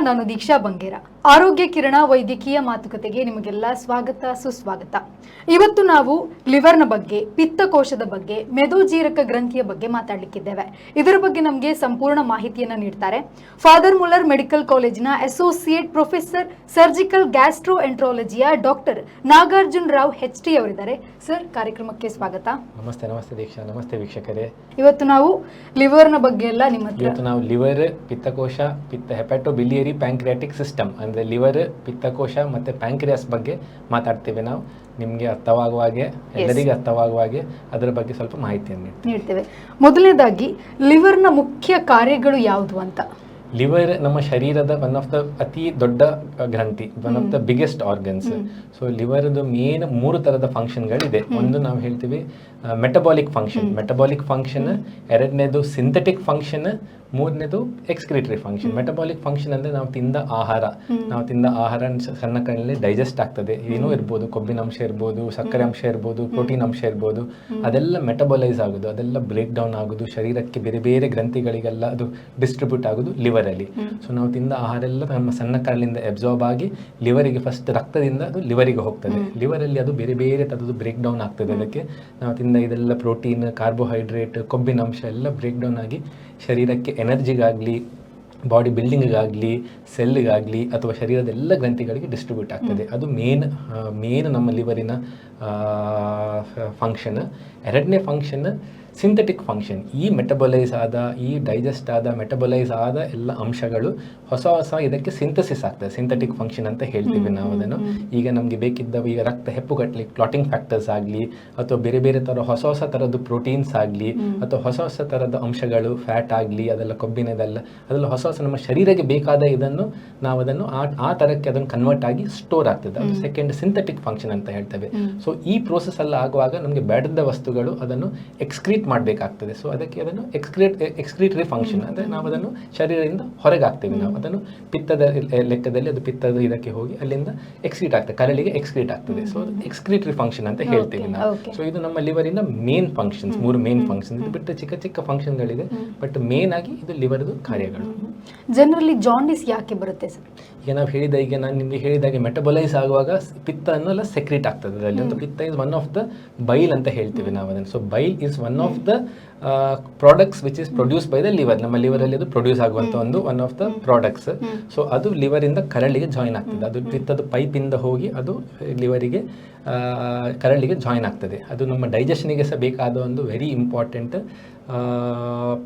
ನಾನು ದೀಕ್ಷಾ ಬಂಗೇರ. ಆರೋಗ್ಯ ಕಿರಣ ವೈದ್ಯಕೀಯ ಮಾತುಕತೆಗೆ ನಿಮಗೆಲ್ಲ ಸ್ವಾಗತ ಸುಸ್ವಾಗತ. ಇವತ್ತು ನಾವು ಲಿವರ್ನ ಬಗ್ಗೆ ಪಿತ್ತಕೋಶದ ಬಗ್ಗೆ ಮೆದೋಜೀರಕ ಗ್ರಂಥಿಯ ಬಗ್ಗೆ ಮಾತಾಡಲಿಕ್ಕಿದ್ದೇವೆ. ಇದರ ಬಗ್ಗೆ ನಮಗೆ ಸಂಪೂರ್ಣ ಮಾಹಿತಿಯನ್ನು ನೀಡ್ತಾರೆ. ಫಾದರ್ ಮುಲ್ಲರ್ ಮೆಡಿಕಲ್ ಕಾಲೇಜಿನ associate professor surgical gastro ಎಂಟ್ರಾಲಜಿಯ doctor Nagarjun Rao H T ಅವರಿದ್ದಾರೆ. ಸರ್ ಕಾರ್ಯಕ್ರಮಕ್ಕೆ ಸ್ವಾಗತ. ನಮಸ್ತೆ ನಮಸ್ತೆ ದೀಕ್ಷಾ ನಮಸ್ತೆ ವೀಕ್ಷಕರೇ. ಇವತ್ತು ನಾವು ಲಿವರ್ನ ಬಗ್ಗೆ ಎಲ್ಲ ನಿಮ್ಮ ನಾವು ಲಿವರ್ ಪಿತ್ತಕೋಶ ಪಿತ್ತ ಹೆಪಾಟೋ ಬಿಲಿಯರಿ ಪ್ಯಾಂಕ್ರಿಯಾಟಿಕ್ ಸಿಸ್ಟಮ್ ಅಂದರೆ ಲಿವರ್ ಪಿತ್ತಕೋಶ ಮತ್ತು ಪ್ಯಾಂಕ್ರಿಯಾಸ್ ಬಗ್ಗೆ ಮಾತಾಡ್ತೀವಿ ನಾವು. ನಿಮಗೆ ಅರ್ಥವಾಗುವ ಹಾಗೆ ಎಲ್ಲರಿಗೂ ಅರ್ಥವಾಗುವ ಹಾಗೆ ಅದರ ಬಗ್ಗೆ ಸ್ವಲ್ಪ ಮಾಹಿತಿಯನ್ನು ನೀಡ್ತೀವಿ. ಮೊದಲನೇದಾಗಿ ಲಿವರ್ನ ಮುಖ್ಯ ಕಾರ್ಯಗಳು ಯಾವುದು ಅಂತ? ಲಿವರ್ ನಮ್ಮ ಶರೀರದ ಒನ್ ಆಫ್ ದ ಅತಿ ದೊಡ್ಡ ಗ್ರಂಥಿ one of the biggest organs so ಲಿವರ್ದು main ಮೂರು ಥರದ ಫಂಕ್ಷನ್ಗಳಿದೆ ಒಂದು ನಾವು ಹೇಳ್ತೀವಿ ಮೆಟಬಾಲಿಕ್ ಫಂಕ್ಷನ್ ಮೆಟಬಾಲಿಕ್ ಫಂಕ್ಷನ್ ಎರಡನೇದು ಸಿಂಥೆಟಿಕ್ ಫಂಕ್ಷನ್ ಮೂರನೇದು ಎಕ್ಸ್ಕ್ರಿಟರಿ ಫಂಕ್ಷನ್ ಮೆಟಬಾಲಿಕ್ ಫಂಕ್ಷನ್ ಅಂದರೆ ನಾವು ತಿಂದ ಆಹಾರ. ನಾವು ತಿಂದ ಆಹಾರ ಸಣ್ಣ ಕಣ್ಣಲ್ಲಿ ಡೈಜೆಸ್ಟ್ ಆಗ್ತದೆ. ಏನೂ ಇರ್ಬೋದು ಕೊಬ್ಬಿನ ಅಂಶ ಇರ್ಬೋದು ಸಕ್ಕರೆ ಅಂಶ ಇರ್ಬೋದು ಪ್ರೋಟೀನ್ ಅಂಶ ಇರ್ಬೋದು. ಅದೆಲ್ಲ ಮೆಟಬಲೈಸ್ ಆಗೋದು. ಅದೆಲ್ಲ ಬ್ರೇಕ್ ಡೌನ್ ಆಗೋದು. ಶರೀರಕ್ಕೆ ಬೇರೆ ಬೇರೆ ಗ್ರಂಥಿಗಳಿಗೆಲ್ಲ ಅದು ಡಿಸ್ಟ್ರಿಬ್ಯೂಟ್ ಆಗೋದು ಲಿವರಲ್ಲಿ ಸೊ ನಾವು ತಿಂದ ಆಹಾರ ಎಲ್ಲ ನಮ್ಮ ಸಣ್ಣ ಕಣ್ಣಿಂದ ಅಬ್ಸಾರ್ಬ್ ಆಗಿ ಲಿವರಿಗೆ ಫಸ್ಟ್ ರಕ್ತದಿಂದ ಅದು ಲಿವರಿಗೆ ಹೋಗ್ತದೆ. ಲಿವರಲ್ಲಿ ಅದು ಬೇರೆ ಬೇರೆ ಥರದ್ದು ಬ್ರೇಕ್ ಡೌನ್ ಆಗ್ತದೆ ಅದಕ್ಕೆ ನಾವು ತಿಂದ ಇದೆಲ್ಲ ಪ್ರೋಟೀನ್ ಕಾರ್ಬೋಹೈಡ್ರೇಟ್ ಕೊಬ್ಬಿನ ಅಂಶ ಎಲ್ಲ ಬ್ರೇಕ್ ಡೌನ್ ಆಗಿ ಶರೀರಕ್ಕೆ ಎನರ್ಜಿಗಾಗಲಿ ಬಾಡಿ ಬಿಲ್ಡಿಂಗ್ಗಾಗಲಿ ಸೆಲ್ಗಾಗಲಿ ಅಥವಾ ಶರೀರದ ಎಲ್ಲ ಗ್ರಂಥಿಗಳಿಗೆ ಡಿಸ್ಟ್ರಿಬ್ಯೂಟ್ ಆಗ್ತದೆ. ಅದು ಮೇನ್ ಮೇನ್ ನಮ್ಮ ಲಿವರಿನ ಫಂಕ್ಷನ್ ಎರಡನೇ ಫಂಕ್ಷನ್ ಸಿಂಥೆಟಿಕ್ ಫಂಕ್ಷನ್ ಈ ಮೆಟಬಲೈಸ್ ಆದ ಈ ಡೈಜೆಸ್ಟ್ ಆದ ಮೆಟಬಲೈಸ್ ಆದ ಎಲ್ಲ ಅಂಶಗಳು ಹೊಸ ಹೊಸ ಇದಕ್ಕೆ ಸಿಂಥಸಿಸ್ ಆಗ್ತದೆ. ಸಿಂಥೆಟಿಕ್ ಫಂಕ್ಷನ್ ಅಂತ ಹೇಳ್ತೀವಿ ನಾವು ಅದನ್ನು. ಈಗ ನಮಗೆ ಬೇಕಿದ್ದ ಈಗ ರಕ್ತ ಹೆಪ್ಪುಗಟ್ಟಲಿ ಕ್ಲಾಟಿಂಗ್ ಫ್ಯಾಕ್ಟರ್ಸ್ ಆಗಲಿ ಅಥವಾ ಬೇರೆ ಬೇರೆ ಥರ ಹೊಸ ಹೊಸ ಥರದ್ದು ಪ್ರೋಟೀನ್ಸ್ ಆಗಲಿ ಅಥವಾ ಹೊಸ ಹೊಸ ಥರದ ಅಂಶಗಳು ಫ್ಯಾಟ್ ಆಗಲಿ ಅದೆಲ್ಲ ಕೊಬ್ಬಿನದೆಲ್ಲ ಅದೆಲ್ಲ ಹೊಸ ಹೊಸ ನಮ್ಮ ಶರೀರಕ್ಕೆ ಬೇಕಾದ ಇದನ್ನು ನಾವು ಅದನ್ನು ಆ ಆ ಥರಕ್ಕೆ ಅದನ್ನು ಕನ್ವರ್ಟ್ ಆಗಿ ಸ್ಟೋರ್ ಆಗ್ತದೆ. ಅದು ಸೆಕೆಂಡ್ ಸಿಂಥೆಟಿಕ್ ಫಂಕ್ಷನ್ ಅಂತ ಹೇಳ್ತೇವೆ. ಸೊ ಈ ಪ್ರೋಸೆಸ್ ಎಲ್ಲ ಆಗುವಾಗ ನಮಗೆ ಬೇಡದ ವಸ್ತುಗಳು ಅದನ್ನು ಎಕ್ಸ್ಕ್ರೀಟ್ ಮಾಡಬೇಕಾಗ್ತದೆ. ಸೊ ಅದಕ್ಕೆ ಅದನ್ನು ಎಕ್ಸ್ಕ್ರೀಟ್ ಎಕ್ಸ್ಕ್ರೀಟರಿ ಫಂಕ್ಷನ್ ಅಂದರೆ ನಾವು ಅದನ್ನು ಶರೀರದಿಂದ ಹೊರಗೆ ಹಾಕ್ತೇವೆ ನಾವು. ಅದನ್ನು ಪಿತ್ತದ ಲೆಕ್ಕದಲ್ಲಿ ಅದು ಪಿತ್ತದ ಇದಕ್ಕೆ ಹೋಗಿ ಅಲ್ಲಿಂದ ಎಕ್ಸ್ಕ್ರೀಟ್ ಆಗ್ತದೆ. ಕರಳಿಗೆ ಎಕ್ಸ್ಕ್ರೀಟ್ ಆಗ್ತದೆ. ಸೊ ಎಕ್ಸ್ಕ್ರೀಟರಿ ಫಂಕ್ಷನ್ ಅಂತ ಹೇಳ್ತೀವಿ ನಾವು. ಸೊ ಇದು ನಮ್ಮ ಲಿವರಿನ ಮೇನ್ ಫಂಕ್ಷನ್ಸ್ ಮೂರು ಮೇನ್ ಫಂಕ್ಷನ್ಸ್ ಇದು ಬಿಟ್ಟು ಚಿಕ್ಕ ಚಿಕ್ಕ ಫಂಕ್ಷನ್ಗಳಿದೆ ಬಟ್ ಮೇನ್ ಆಗಿ ಇದು ಲಿವರ್ದು ಕಾರ್ಯಗಳು. ಜನರಲ್ಲಿ ಜಾಂಡಿಸ್ ಯಾಕೆ ಬರುತ್ತೆ ಸರ್? ಈಗ ನಾವು ಹೇಳಿದ ಈಗ ನಾನು ನಿಮಗೆ ಹೇಳಿದಾಗೆ ಮೆಟಬಲೈಸ್ ಆಗುವಾಗ ಪಿತ್ತ ಅನ್ನೋಲ್ಲ ಸೆಕ್ರೇಟ್ ಆಗ್ತದೆ. ಅದರಲ್ಲಿ ಒಂದು ಪಿತ್ತ is one of the bile ಅಂತ ಹೇಳ್ತೀವಿ ನಾವು ಅದನ್ನು. So bile is one of the products which is produce by the liver ನಮ್ಮ ಲಿವರಲ್ಲಿ ಅದು ಪ್ರೊಡ್ಯೂಸ್ ಆಗುವಂಥ ಒಂದು one of the products so ಅದು ಲಿವರಿಂದ ಕರಳಿಗೆ ಜಾಯಿನ್ ಆಗ್ತದೆ. ಅದು ಪಿತ್ತದ ಪೈಪಿಂದ ಹೋಗಿ ಅದು ಲಿವರಿಗೆ ಕರಳಿಗೆ ಜಾಯಿನ್ ಆಗ್ತದೆ. ಅದು ನಮ್ಮ ಡೈಜೆಷನಿಗೆ ಸಹ ಬೇಕಾದ ಒಂದು ವೆರಿ ಇಂಪಾರ್ಟೆಂಟ್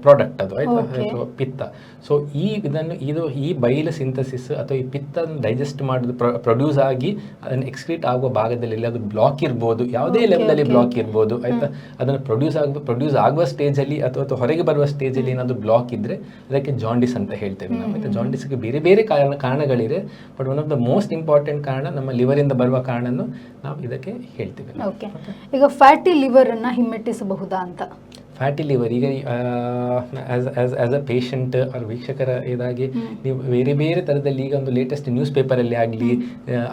ಪ್ರಾಡಕ್ಟ್ ಅದು ಆಯ್ತು. ಪಿತ್ತ. ಸೊ ಈ ಇದನ್ನು ಇದು ಈ ಬೈಲ್ ಸಿಂಥಸಿಸ್ ಅಥವಾ ಈ ಪಿತ್ತ ಡೈಜೆಸ್ಟ್ ಮಾಡೋದು ಪ್ರೊಡ್ಯೂಸ್ ಆಗಿ ಅದನ್ನು ಎಕ್ಸ್ಕ್ರೀಟ್ ಆಗುವ ಭಾಗದಲ್ಲಿ ಅದು ಬ್ಲಾಕ್ ಇರ್ಬೋದು. ಯಾವುದೇ ಲೆವೆಲ್ ಲೆವೆಲಲ್ಲಿ ಬ್ಲಾಕ್ ಇರ್ಬೋದು ಆಯ್ತಾ? ಅದನ್ನು ಪ್ರೊಡ್ಯೂಸ್ ಆಗುವ ಪ್ರೊಡ್ಯೂಸ್ ಆಗುವ ಸ್ಟೇಜಲ್ಲಿ ಅಥವಾ ಅಥವಾ ಹೊರಗೆ ಬರುವ ಸ್ಟೇಜಲ್ಲಿ ಏನಾದರೂ ಬ್ಲಾಕ್ ಇದ್ದರೆ ಅದಕ್ಕೆ ಜಾಂಡಿಸ್ ಅಂತ ಹೇಳ್ತೇವೆ ನಾವು. ಆಯ್ತಾ? ಜಾಂಡಿಸ್ಗೆ ಬೇರೆ ಬೇರೆ ಕಾರಣ ಕಾರಣಗಳಿದೆ but one of the most important ಕಾರಣ ನಮ್ಮ ಲಿವರಿಂದ ಬರುವ ಕಾರಣನು ನಾವು ಇದಕ್ಕೆ ಹೇಳ್ತೇವೆ ಓಕೆ ಈಗ ಫ್ಯಾಟಿ ಲಿವರ್ ಅನ್ನ ಹಿಮ್ಮೆಟ್ಟಿಸಬಹುದಾ ಅಂತ? ಫ್ಯಾಟಿ ಲಿವರ್ ಈಗ ಆಸ್ ಆಸ್ ಅ ಪೇಷಂಟ್ ಅವ್ರ ವೀಕ್ಷಕರ ಇದಾಗಿ ನೀವು ಬೇರೆ ಬೇರೆ ಥರದಲ್ಲಿ ಈಗ ಒಂದು ಲೇಟೆಸ್ಟ್ ನ್ಯೂಸ್ ಪೇಪರಲ್ಲಿ ಆಗಲಿ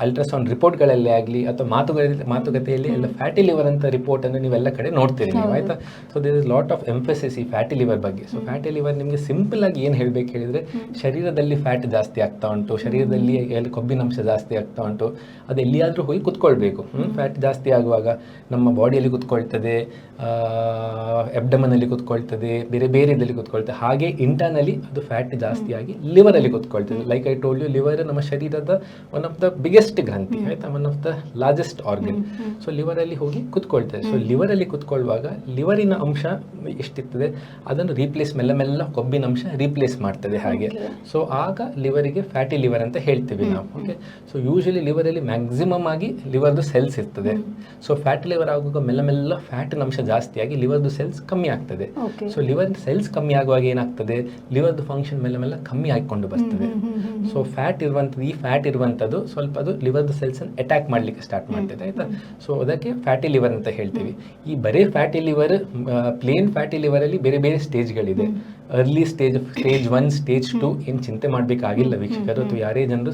ಅಲ್ಟ್ರಾಸೌಂಡ್ ರಿಪೋರ್ಟ್ಗಳಲ್ಲಿ ಆಗಲಿ ಅಥವಾ ಮಾತುಕತೆ ಮಾತುಕತೆಯಲ್ಲಿ ಎಲ್ಲ ಫ್ಯಾಟಿ ಲಿವರ್ ಅಂತ ರಿಪೋರ್ಟನ್ನು ನೀವೆಲ್ಲ ಕಡೆ ನೋಡ್ತೀರಿ ನೀವು ಆಯಿತಾ? So there is lot of emphasis ಈ ಫ್ಯಾಟಿ ಲಿವರ್ ಬಗ್ಗೆ. ಸೊ ಫ್ಯಾಟಿ ಲಿವರ್ ನಿಮಗೆ ಸಿಂಪಲ್ ಆಗಿ ಏನು ಹೇಳಬೇಕು ಹೇಳಿದರೆ ಶರೀರದಲ್ಲಿ ಫ್ಯಾಟ್ ಜಾಸ್ತಿ ಆಗ್ತಾ ಉಂಟು ಶರೀರದಲ್ಲಿ ಎಲ್ಲಿ ಕೊಬ್ಬಿನಾಂಶ ಜಾಸ್ತಿ ಆಗ್ತಾ ಉಂಟು ಅದು ಎಲ್ಲಿಯಾದರೂ ಹೋಗಿ ಕುತ್ಕೊಳ್ಬೇಕು. ಫ್ಯಾಟ್ ಜಾಸ್ತಿ ಆಗುವಾಗ ನಮ್ಮ ಬಾಡಿಯಲ್ಲಿ ಕುತ್ಕೊಳ್ತದೆ ಎಬ್ಡಮನಲ್ಲಿ ಕೂತ್ಕೊಳ್ತದೆ ಬೇರೆ ಬೇರೆ ಇದರಲ್ಲಿ ಕೂತ್ಕೊಳ್ತದೆ. ಹಾಗೆ ಇಂಟರ್ನಲಿ ಅದು ಫ್ಯಾಟ್ ಜಾಸ್ತಿಯಾಗಿ ಲಿವರಲ್ಲಿ ಕೂತ್ಕೊಳ್ತದೆ. Like I told you liver ನಮ್ಮ ಶರೀರದ ಒನ್ ಆಫ್ ದ ಬಿಗ್ಗೆಸ್ಟ್ ಗ್ರಂಥಿ ಆಯ್ತಾ? One of the largest organ so ಲಿವರಲ್ಲಿ ಹೋಗಿ ಕುತ್ಕೊಳ್ತದೆ. ಸೊ ಲಿವರಲ್ಲಿ ಕೂತ್ಕೊಳ್ಳುವಾಗ ಲಿವರಿನ ಅಂಶ ಎಷ್ಟಿರ್ತದೆ? ಅದನ್ನು ರೀಪ್ಲೇಸ್ ಮೆಲ್ಲ ಮೆಲ್ಲ ಕೊಬ್ಬಿನ ಅಂಶ ರೀಪ್ಲೇಸ್ ಮಾಡ್ತದೆ ಹಾಗೆ. ಸೊ ಆಗ ಲಿವರಿಗೆ ಫ್ಯಾಟಿ ಲಿವರ್ ಅಂತ ಹೇಳ್ತೀವಿ ನಾವು ಓಕೆ ಸೊ ಯೂಶಲಿ ಲಿವರಲ್ಲಿ ಮ್ಯಾಕ್ಸಿಮಮ್ ಆಗಿ ಲಿವರ್ದು ಸೆಲ್ಸ್ ಇರ್ತದೆ. ಸೊ ಫ್ಯಾಟಿ ಲಿವರ್ ಆಗುವಾಗ ಮೆಲ್ಲ ಮೆಲ್ಲ ಫ್ಯಾಟಿನ ಅಂಶ ಜಾಸ್ತಿಯಾಗಿ ಲಿವರ್ದು ಸೆಲ್ಸ್ ಕಮ್ಮಿ ಆಗ್ತದೆ. ಓಕೆ ಸೊ ಲಿವರ್ ಸೆಲ್ಸ್ ಕಮ್ಮಿ ಆಗುವಾಗ ಏನಾಗ್ತದೆ? ಲಿವರ್ ಫಂಕ್ಷನ್ ಮೇಲೆ ಮೇಲೆ ಕಮ್ಮಿ ಆಗಿಕೊಂಡು ಬರ್ತದೆ. ಸೊ ಫ್ಯಾಟ್ ಇರುವಂಥದ್ದು ಈ ಫ್ಯಾಟ್ ಇರುವಂಥದ್ದು ಸ್ವಲ್ಪ ಅದು ಲಿವರ್ ಸೆಲ್ಸ್ ಅನ್ನು ಅಟ್ಯಾಕ್ ಮಾಡಲಿಕ್ಕೆ ಸ್ಟಾರ್ಟ್ ಮಾಡ್ತದೆ ಆಯ್ತಾ? ಸೊ ಅದಕ್ಕೆ ಫ್ಯಾಟಿ ಲಿವರ್ ಅಂತ ಹೇಳ್ತೀವಿ. ಈ ಬರೀ ಫ್ಯಾಟಿ ಲಿವರ್ ಪ್ಲೇನ್ ಫ್ಯಾಟಿ ಲಿವರಲ್ಲಿ ಬೇರೆ ಬೇರೆ ಸ್ಟೇಜ್ಗಳಿದೆ early stage stage one stage two ಏನು ಚಿಂತೆ ಮಾಡಬೇಕಾಗಿಲ್ಲ ವೀಕ್ಷಕರು ಅಥವಾ ಯಾರೇ ಜನರು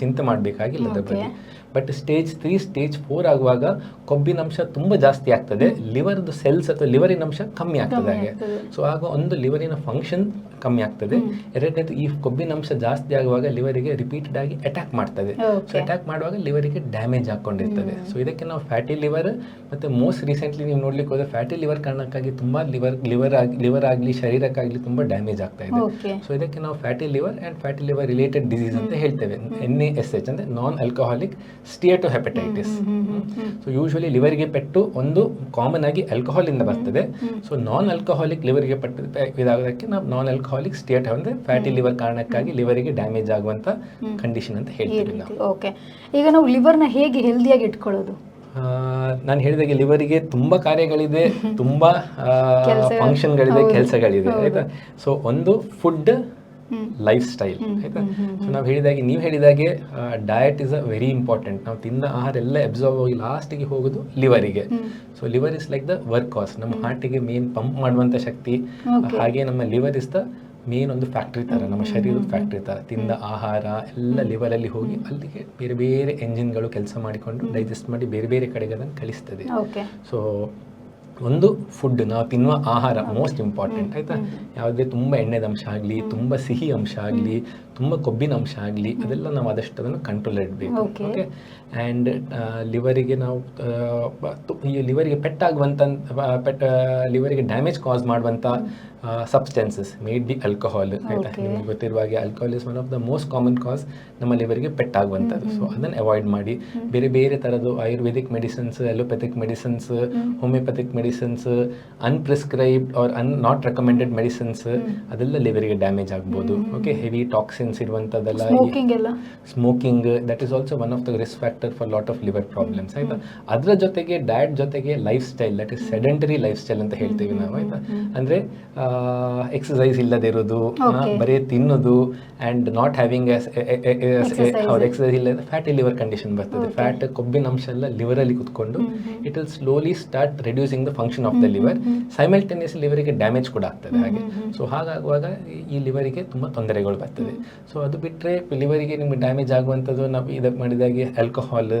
ಚಿಂತೆ ಮಾಡಬೇಕಾಗಿಲ್ಲ ಅದರ ಬಗ್ಗೆ. But stage three stage four ಆಗುವಾಗ ಕೊಬ್ಬಿನ ಅಂಶ ತುಂಬ ಜಾಸ್ತಿ ಆಗ್ತದೆ. ಲಿವರ್ದು ಸೆಲ್ಸ್ ಅಥವಾ ಲಿವರಿನ ಅಂಶ ಕಮ್ಮಿ ಆಗ್ತದೆ ಹಾಗೆ. ಸೊ ಆಗ ಒಂದು ಲಿವರಿನ ಫಂಕ್ಷನ್ ಕಮ್ಮಿ ಆಗ್ತದೆ. ಎರಡನೇದು ಈ ಕೊಬ್ಬಿನ ಅಂಶ ಜಾಸ್ತಿ ಆಗುವಾಗ ಲಿವರಿಗೆ ರಿಪೀಟೆಡ್ ಆಗಿ ಅಟ್ಯಾಕ್ ಮಾಡ್ತದೆ. ಸೊ. ಅಟ್ಯಾಕ್ ಮಾಡುವಾಗ ಲಿವರಿಗೆ ಡ್ಯಾಮೇಜ್ ಹಾಕೊಂಡಿರ್ತದೆ. ಸೊ ಇದಕ್ಕೆ ನಾವು ಫ್ಯಾಟಿ ಲಿವರ್ ಮತ್ತೆ ಮೋಸ್ಟ್ ರೀಸೆಂಟ್ಲಿ ನೀವು ನೋಡ್ಲಿಕ್ಕೆ ಹೋದ್ರೆ ಫ್ಯಾಟಿ ಲಿವರ್ ಕಾರಣಕ್ಕಾಗಿ ತುಂಬಾ ಲಿವರ್ ಲಿವರ್ ಆಗಿ ಲಿವರ್ ಆಗಲಿ ಶರೀರಕ್ಕಾಗಲಿ ತುಂಬಾ ಡ್ಯಾಮೇಜ್ ಆಗ್ತಾ ಇದೆ. ಸೊ ಇದಕ್ಕೆ ನಾವು fatty liver and fatty liver related disease ಅಂತ ಹೇಳ್ತೇವೆ. ಎನ್ ಎ ಎಸ್ ಎಚ್ ಅಂದ್ರೆ non alcoholic steatohepatitis so usually ಲಿವರ್ಗೆ ಪೆಟ್ಟು ಒಂದು ಕಾಮನ್ ಆಗಿ ಆಲ್ಕೋಹಾಲಿಂದ ಇಂದ ಬರ್ತದೆ. ಸೊ ನಾನ್ ಆಲ್ಕೋಹಾಲಿಕ್ ಲಿವರ್ಗೆ ಪೆಟ್ಟು ಇದಾಗೋದಕ್ಕೆ ನಾವು ನಾನ್ ಆಲ್ಕೋಹಾಲಿಕ್ ಸ್ಟೇಟ್ ಅಂದ್ರೆ ಫ್ಯಾಟಿ ಲಿವರ್ ಕಾರಣಕ್ಕಾಗಿ ಲಿವರಿಗೆ ಡ್ಯಾಮೇಜ್ ಆಗುವಂತ ಕಂಡೀಷನ್ ಅಂತ ಹೇಳ್ತೀವಿ ನಾವು. ಓಕೆ ಈಗ ನಾವು ಲಿವರ್ನ ಹೇಗೆ ಹೆಲ್ದಿಯಾಗಿ ಇಟ್ಕೊಳ್ಳೋದು? ನಾನು ಹೇಳಿದಾಗೆ ಲಿವರಿಗೆ ತುಂಬಾ ಕಾರ್ಯಗಳಿದೆ ತುಂಬಾ ಫಂಕ್ಷನ್ಗಳಿದೆ ಕೆಲಸಗಳಿದೆ ಆಯಿತಾ? ಸೊ ಒಂದು ಫುಡ್. ಲೈಫ್ ಸ್ಟೈಲ್ ಆಯ್ತಾ? ಸೊ ನಾವು ಹೇಳಿದಾಗೆ ನೀವು ಹೇಳಿದಾಗೆ diet is a very important ನಾವು ತಿಂದ ಆಹಾರ ಎಲ್ಲ ಅಬ್ಸಾರ್ವ್ ಆಗಿ ಲಾಸ್ಟಿಗೆ ಹೋಗೋದು ಲಿವರಿಗೆ so liver is like the workhorse ನಮ್ಮ ಹಾರ್ಟಿಗೆ ಮೇನ್ ಪಂಪ್ ಮಾಡುವಂತ ಶಕ್ತಿ. ಹಾಗೆ ನಮ್ಮ ಲಿವರ್ ಇಸ್ ದ ಮೇನ್ ಒಂದು ಫ್ಯಾಕ್ಟ್ರಿ ತರ. ನಮ್ಮ ಶರೀರದ ಫ್ಯಾಕ್ಟ್ರಿ ತರ. ತಿಂದ ಆಹಾರ ಎಲ್ಲ ಲಿವರ್ ಅಲ್ಲಿ ಹೋಗಿ ಅಲ್ಲಿಗೆ ಬೇರೆ ಬೇರೆ ಎಂಜಿನ್ಗಳು ಕೆಲಸ ಮಾಡಿಕೊಂಡು ಡೈಜೆಸ್ಟ್ ಮಾಡಿ ಬೇರೆ ಬೇರೆ ಕಡೆಗೆ ಅದನ್ನು ಕಳಿಸ್ತದೆ ಸೊ ಒಂದು ಫುಡ್ ನಾವು ತಿನ್ನುವ ಆಹಾರ ಮೋಸ್ಟ್ ಇಂಪಾರ್ಟೆಂಟ್ ಆಯ್ತಾ? ಯಾವುದೇ ತುಂಬ ಎಣ್ಣೆದ ಅಂಶ ಆಗಲಿ ತುಂಬ ಸಿಹಿ ಅಂಶ ಆಗಲಿ ತುಂಬ ಕೊಬ್ಬಿನ ಅಂಶ ಆಗಲಿ ಅದೆಲ್ಲ ನಾವು ಆದಷ್ಟು ಅದನ್ನು ಕಂಟ್ರೋಲ್ ಇಡಬೇಕು. ಓಕೆ ಆ್ಯಂಡ್ ಲಿವರಿಗೆ ನಾವು ಈ ಲಿವರಿಗೆ ಪೆಟ್ಟಾಗುವಂಥ ಪೆಟ್ ಲಿವರಿಗೆ ಡ್ಯಾಮೇಜ್ ಕಾಸ್ ಮಾಡುವಂಥ ಸಬ್ಸ್ಟೆನ್ಸಸ್ ಮೇಡ್ ಬಿ ಆಲ್ಕೋಹಾಲ್ ಆಯಿತಾ? ನಿಮಗೆ ಗೊತ್ತಿರುವ ಹಾಗೆ alcohol is one of the most common cause ನಮ್ಮ ಲಿವರಿಗೆ ಪೆಟ್ಟಾಗುವಂಥದ್ದು. ಸೊ ಅದನ್ನು ಅವಾಯ್ಡ್ ಮಾಡಿ. ಬೇರೆ ಬೇರೆ ಥರದ್ದು ayurvedic medicines allopathic medicines homeopathic medicines unprescribed or un not recommended medicines ಅದೆಲ್ಲ ಲಿವರಿಗೆ ಡ್ಯಾಮೇಜ್ ಆಗ್ಬೋದು. Okay heavy toxins ಇರುವಂಥದ್ದೆಲ್ಲ smoking that is also one of the risk factor for lot of liver problems ಆಯ್ತಾ? ಅದರ ಜೊತೆಗೆ ಡಯಟ್ ಜೊತೆಗೆ lifestyle that is sedentary lifestyle ಅಂತ ಹೇಳ್ತೀವಿ ನಾವು ಆಯ್ತಾ? ಅಂದ್ರೆ ಎಕ್ಸಸೈಸ್ ಇಲ್ಲದಿರೋದು ಇರೋದು ಬರೀ ತಿನ್ನೋದು ಅಂಡ್ ನಾಟ್ ಹ್ಯಾವಿಂಗ್ ಎಕ್ಸಸೈಸ್ ಇಲ್ಲದ ಫ್ಯಾಟಿ ಲಿವರ್ ಕಂಡೀಷನ್ ಬರ್ತದೆ. ಫ್ಯಾಟ್ ಕೊಬ್ಬಿನ ಅಂಶ ಎಲ್ಲ ಲಿವರಲ್ಲಿ ಅಲ್ಲಿ ಕುತ್ಕೊಂಡು it will slowly start reducing the function of the liver simultaneous ಲಿವರಿಗೆ damage ಕೂಡ ಆಗ್ತದೆ ಹಾಗೆ. ಸೊ ಹಾಗಾಗುವಾಗ ಈ ಲಿವರಿಗೆ ತುಂಬ ತೊಂದರೆಗಳು ಬರ್ತದೆ. ಸೊ ಅದು ಬಿಟ್ಟರೆ ಲಿವರಿಗೆ ನಿಮಗೆ ಡ್ಯಾಮೇಜ್ ಆಗುವಂಥದ್ದು ನಾವು ಇದಕ್ಕೆ ಮಾಡಿದಾಗೆ alcohol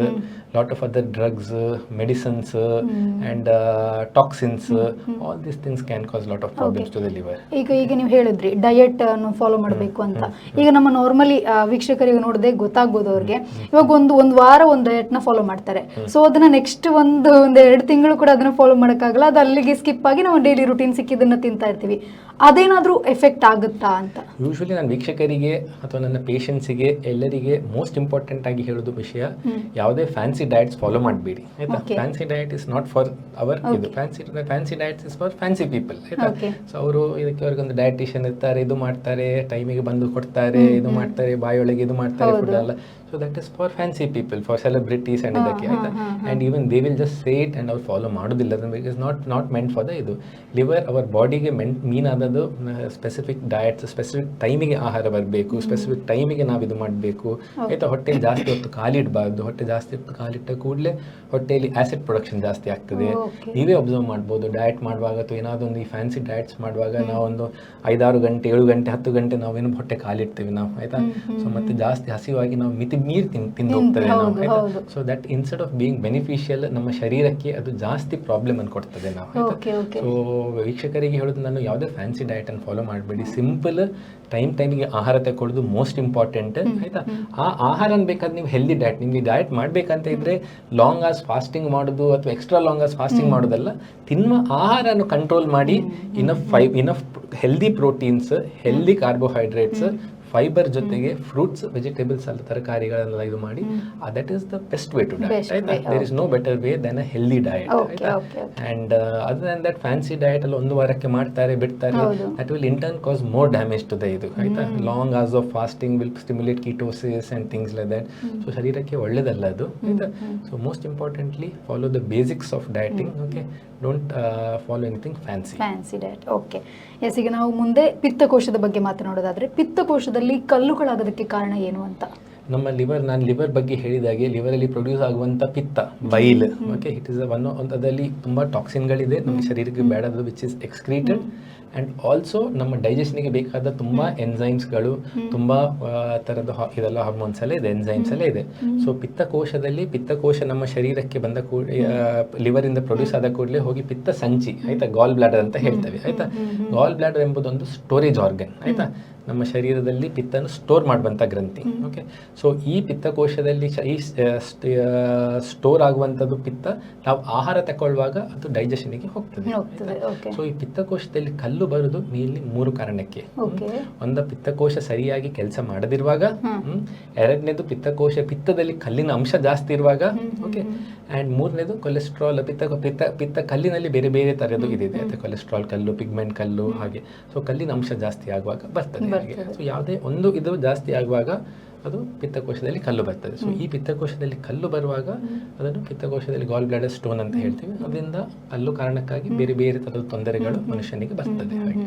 lot of other drugs medicines and toxins all these things can cause lot of problems to the liver ಈಗ ಈಗ ನೀವು ಹೇಳಿದ್ರಿ ಡಯಟ್ ಅನ್ನು ಫಾಲೋ ಮಾಡಬೇಕು ಅಂತ. ಈಗ ನಮ್ಮ ನಾರ್ಮಲಿ ವೀಕ್ಷಕರಿಗೆ ನೋಡದೆ ಗೊತ್ತಾಗ್ಬೋದು ಅವ್ರಿಗೆ. ಇವಾಗ ಒಂದು ಒಂದು ವಾರ ಒಂದು ಡಯಟ್ನ ನ ಫಾಲೋ ಮಾಡ್ತಾರೆ. ಸೊ ಅದನ್ನ ನೆಕ್ಸ್ಟ್ ಒಂದು ಒಂದು ಎರಡು ತಿಂಗಳು ಕೂಡ ಅದನ್ನ ಫಾಲೋ ಮಾಡೋಕ್ಕಾಗಲ್ಲ. ಅದು ಅಲ್ಲಿಗೆ ಸ್ಕಿಪ್ ಆಗಿ ನಾವು ಡೈಲಿ ರುಟೀನ್ ಸಿಕ್ಕಿದ್ದನ್ನ ತಿಂತಾ ಇರ್ತೀವಿ. ಅದೇನಾದ್ರೂ ಎಫೆಕ್ಟ್ ಆಗುತ್ತಾ ಅಂತ? ಯೂಶ್ವಲಿ ನಾನು ವೀಕ್ಷಕರಿಗೆ ಅಥವಾ ನನ್ನ ಪೇಷಂಟ್ಸಿಗೆ ಎಲ್ಲರಿಗೆ ಮೋಸ್ಟ್ ಇಂಪಾರ್ಟೆಂಟ್ ಆಗಿ ಹೇಳೋದು ವಿಷಯ ಯಾವುದೇ ಫ್ಯಾನ್ಸಿ ಡಯಟ್ಸ್ ಫಾಲೋ ಮಾಡಬೇಡಿ ಆಯ್ತಾ? Fancy diet is not for our ಇದು fancy fancy diets is for fancy people ಆಯ್ತಾ. ಸೊ ಅವರು ಇದಕ್ಕೆ ಅವ್ರಿಗೊಂದು ಡಯಟಿಷಿಯನ್ ಇರ್ತಾರೆ ಇದು ಮಾಡ್ತಾರೆ ಟೈಮಿಗೆ ಬಂದು ಕೊಡ್ತಾರೆ ಇದು ಮಾಡ್ತಾರೆ ಬಾಯೊಳಗೆ ಇದು ಮಾಡ್ತಾರೆ. ಫುಡ್ ಎಲ್ಲ so that is for fancy people for celebrities and ಹಾ, ಇದಕ್ಕೆ ಆಯ್ತಾ and even they will just say it and ಅವ್ರು ಫಾಲೋ ಮಾಡೋದಿಲ್ಲ is not not meant for the ಇದು ಲಿವರ್ ಅವರ್ ಬಾಡಿಗೆ ಮೆಂಟ್ ಮೀನ್ ಆದದ್ದು ಸ್ಪೆಸಿಫಿಕ್ ಡಯಟ್ಸ್ ಸ್ಪೆಸಿಫಿಕ್ ಟೈಮಿಗೆ ಆಹಾರ ಬರಬೇಕು ಸ್ಪೆಸಿಫಿಕ್ ಟೈಮಿಗೆ ನಾವು ಇದು ಮಾಡಬೇಕು. ಆಯ್ತಾ? ಹೊಟ್ಟೆ ಜಾಸ್ತಿ ಹೊತ್ತು ಕಾಲಿಡಬಾರ್ದು ಹೊಟ್ಟೆ ಜಾಸ್ತಿ ಹೊತ್ತು ಕಾಲಿಟ್ಟ ಕೂಡಲೇ ಹೊಟ್ಟೆಯಲ್ಲಿ ಆಸಿಡ್ ಪ್ರೊಡಕ್ಷನ್ ಜಾಸ್ತಿ ಆಗ್ತದೆ. ನೀವೇ ಅಬ್ಸರ್ವ್ ಮಾಡ್ಬೋದು. ಡಯಟ್ ಮಾಡುವಾಗ ಅಥವಾ ಏನಾದರೂ ಒಂದು ಈ ಫ್ಯಾನ್ಸಿ ಡಯಟ್ಸ್ ಮಾಡುವಾಗ ನಾವೊಂದು ಐದಾರು ಗಂಟೆ ಏಳು ಗಂಟೆ ಹತ್ತು ಗಂಟೆ ನಾವೇನು ಹೊಟ್ಟೆ ಕಾಲಿಡ್ತೀವಿ ನಾವು ಆಯ್ತಾ? ಸೊ ಮತ್ತೆ ಜಾಸ್ತಿ ಹಸಿವಾಗಿ ನಾವು ಮಿತಿ ಮೀರಿ ತಿನ್ ತಿಂದು ಹೋಗ್ತದೆ ನಾವು ಆಯ್ತಾ? So that instead of being beneficial ನಮ್ಮ ಶರೀರಕ್ಕೆ ಅದು ಜಾಸ್ತಿ ಪ್ರಾಬ್ಲಮ್ ಅನ್ನು ಕೊಡ್ತದೆ ನಾವು. ಸೊ ವೀಕ್ಷಕರಿಗೆ ಹೇಳೋದು ನಾನು ಯಾವುದೇ ಫ್ಯಾನ್ಸಿ ಡಯಟ್ ಅನ್ನು ಫಾಲೋ ಮಾಡಬೇಡಿ. ಸಿಂಪಲ್ ಟೈಮ್ ಟೈಮಿಗೆ ಆಹಾರ ತಗೊಳ್ಳೋದು ಮೋಸ್ಟ್ ಇಂಪಾರ್ಟೆಂಟ್ ಆಯ್ತಾ? ಆ ಆಹಾರ ಬೇಕಾದ್ರೆ ನೀವು ಹೆಲ್ದಿ ಡಯಟ್ ನಿಮಗೆ ಡಯಟ್ ಮಾಡಬೇಕಂತ ಇದ್ರೆ ಲಾಂಗ್ ಆಸ್ ಫಾಸ್ಟಿಂಗ್ ಮಾಡೋದು ಅಥವಾ ಎಕ್ಸ್ಟ್ರಾ ಲಾಂಗ್ ಆಸ್ ಫಾಸ್ಟಿಂಗ್ ಮಾಡೋದಲ್ಲ ತಿನ್ನುವ ಆಹಾರನ ಕಂಟ್ರೋಲ್ ಮಾಡಿ enough five enough healthy proteins healthy carbohydrates fiber ಜೊತೆಗೆ ಫ್ರೂಟ್ಸ್ ವೆಜಿಟೇಬಲ್ಸ್ ಅಲ್ಲ ತರಕಾರಿಗಳನ್ನೆಲ್ಲ ಇದು ಮಾಡಿ that is the best way to diet ಆಯ್ತಾ? There is no better way than a healthy diet ಆಯ್ತಾ. And other than that fancy diet ಅಲ್ಲಿ ಒಂದು ವಾರಕ್ಕೆ ಮಾಡ್ತಾರೆ ಬಿಡ್ತಾರೆ. That will in turn cause more damage to the ಇದು ಆಯ್ತಾ? Long hours of fasting will stimulate ketosis and things like that so ಶರೀರಕ್ಕೆ ಒಳ್ಳೇದಲ್ಲ ಅದು ಆಯ್ತಾ? So most importantly follow the basics of dieting okay don't follow anything fancy fancy diet okay yes ಈಗ ನಾವು ಮುಂದೆ ಪಿತ್ತಕೋಶದ ಬಗ್ಗೆ ಮಾತನಾಡೋದಾದ್ರೆ ಪಿತ್ತಕೋಶದಲ್ಲಿ ಕಲ್ಲುಗಳಾಗೋದಕ್ಕೆ ಕಾರಣ ಏನು ಅಂತ? ನಮ್ಮ ಲಿವರ್ ನಾನು ಲಿವರ್ ಬಗ್ಗೆ ಹೇಳಿದಾಗೆ ಲಿವರಲ್ಲಿ ಪ್ರೊಡ್ಯೂಸ್ ಆಗುವಂಥ ಪಿತ್ತ bile okay it is one ಅದರಲ್ಲಿ ತುಂಬ ಟಾಕ್ಸಿನ್ಗಳಿದೆ ನಮ್ಮ ಶರೀರಕ್ಕೆ ಬೇಡದು which is excreted and also ನಮ್ಮ ಡೈಜೆಷನ್ಗೆ ಬೇಕಾದ ತುಂಬ ಎನ್ಸೈಮ್ಸ್ಗಳು ತುಂಬ ಥರದ ಹಾ- ಇದೆಲ್ಲ ಹಾರ್ಮೋನ್ಸ್ ಎಲ್ಲ ಇದೆ ಎನ್ಸೈಮ್ಸ್ ಎಲ್ಲ ಇದೆ. ಸೊ ಪಿತ್ತಕೋಶದಲ್ಲಿ ಪಿತ್ತಕೋಶ ನಮ್ಮ ಶರೀರಕ್ಕೆ ಬಂದ ಕೂಡ ಲಿವರಿಂದ ಪ್ರೊಡ್ಯೂಸ್ ಆದ ಕೂಡಲೇ ಹೋಗಿ ಪಿತ್ತ ಸಂಚಿ ಆಯ್ತಾ ಗಾಲ್ ಬ್ಲಾಡರ್ ಅಂತ ಹೇಳ್ತೇವೆ ಆಯ್ತಾ? ಗಾಲ್ ಬ್ಲಾಡರ್ ಎಂಬುದೊಂದು ಸ್ಟೋರೇಜ್ ಆರ್ಗನ್ ಆಯ್ತಾ? ನಮ್ಮ ಶರೀರದಲ್ಲಿ ಪಿತ್ತನ್ನು ಸ್ಟೋರ್ ಮಾಡುವಂಥ ಗ್ರಂಥಿ ಓಕೆ ಸೊ ಈ ಪಿತ್ತಕೋಶದಲ್ಲಿ ಈ ಸ್ಟೋರ್ ಆಗುವಂಥದ್ದು ಪಿತ್ತ ನಾವು ಆಹಾರ ತಗೊಳ್ಳುವಾಗ ಅದು ಡೈಜೆಷನ್ಗೆ ಹೋಗ್ತದೆ. ಸೊ ಈ ಪಿತ್ತಕೋಶದಲ್ಲಿ ಕಲ್ಲು ಬರುವುದು ಮೇಲೆ ಮೂರು ಕಾರಣಕ್ಕೆ. ಒಂದು ಪಿತ್ತಕೋಶ ಸರಿಯಾಗಿ ಕೆಲಸ ಮಾಡದಿರುವಾಗ ಹ್ಮ್. ಎರಡನೇದು ಪಿತ್ತಕೋಶ ಪಿತ್ತದಲ್ಲಿ ಕಲ್ಲಿನ ಅಂಶ ಜಾಸ್ತಿ ಇರುವಾಗ ಓಕೆ ಆ್ಯಂಡ್ ಮೂರನೇದು ಕೊಲೆಸ್ಟ್ರಾಲ್ ಪಿತ್ತ ಪಿತ್ತ ಪಿತ್ತ ಕಲ್ಲಿನಲ್ಲಿ ಬೇರೆ ಬೇರೆ ಥರದ್ದು ಇದಿದೆ ಅಥವಾ ಕೊಲೆಸ್ಟ್ರಾಲ್ ಕಲ್ಲು ಪಿಗ್ಮೆಂಟ್ ಕಲ್ಲು ಹಾಗೆ. ಸೊ ಕಲ್ಲಿನ ಅಂಶ ಜಾಸ್ತಿ ಆಗುವಾಗ ಬರ್ತದೆ ಹಾಗೆ. ಸೊ ಯಾವುದೇ ಒಂದು ಇದು ಜಾಸ್ತಿ ಆಗುವಾಗ ಅದು ಪಿತ್ತಕೋಶದಲ್ಲಿ ಕಲ್ಲು ಬರ್ತದೆ. ಸೊ ಈ ಪಿತ್ತಕೋಶದಲ್ಲಿ ಕಲ್ಲು ಬರುವಾಗ ಅದನ್ನು ಪಿತ್ತಕೋಶದಲ್ಲಿ ಗಾಲ್ ಬ್ಲಾಡರ್ ಸ್ಟೋನ್ ಅಂತ ಹೇಳ್ತೀವಿ. ಅದರಿಂದ ಕಲ್ಲು ಕಾರಣಕ್ಕಾಗಿ ಬೇರೆ ಬೇರೆ ಥರದ ತೊಂದರೆಗಳು ಮನುಷ್ಯನಿಗೆ ಬರ್ತದೆ ಹಾಗೆ.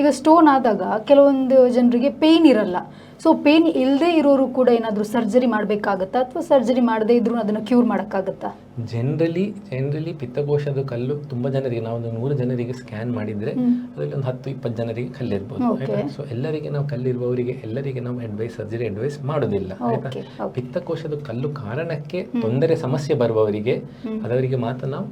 ಈಗ ಸ್ಟೋನ್ ಆದಾಗ ಕೆಲವೊಂದು ಜನರಿಗೆ ಪೇನ್ ಇರಲ್ಲ. ಸೊ ಪೇನ್ ಇಲ್ಲದೆ ಇರೋರು ಕೂಡ ಏನಾದರೂ ಸರ್ಜರಿ ಮಾಡಬೇಕಾಗತ್ತಾ? ಅಥವಾ ಸರ್ಜರಿ ಮಾಡದೇ ಇದ್ರೂ ಅದನ್ನು ಕ್ಯೂರ್ ಮಾಡೋಕ್ಕಾಗತ್ತಾ? ಜನರಲಿ ಜನರಲಿ ಪಿತ್ತಕೋಶದ ಕಲ್ಲು ತುಂಬ ಜನರಿಗೆ ನಾವು ಒಂದು ನೂರು ಜನರಿಗೆ ಸ್ಕ್ಯಾನ್ ಮಾಡಿದ್ರೆ ಅದರಲ್ಲಿ ಒಂದು ಹತ್ತು ಇಪ್ಪತ್ತು ಜನರಿಗೆ ಕಲ್ಲಿರ್ಬೋದು. ಆಯ್ತಾ? ಸೊ ಎಲ್ಲರಿಗೆ ನಾವು ಕಲ್ಲಿರುವವರಿಗೆ ಎಲ್ಲರಿಗೆ ನಾವು ಅಡ್ವೈಸ್ ಸರ್ಜರಿ ಅಡ್ವೈಸ್ ಮಾಡೋದಿಲ್ಲ ಆಯ್ತಾ. ಪಿತ್ತಕೋಶದ ಕಲ್ಲು ಕಾರಣಕ್ಕೆ ತೊಂದರೆ ಸಮಸ್ಯೆ ಬರುವವರಿಗೆ ಅದವರಿಗೆ ಮಾತ್ರ ನಾವು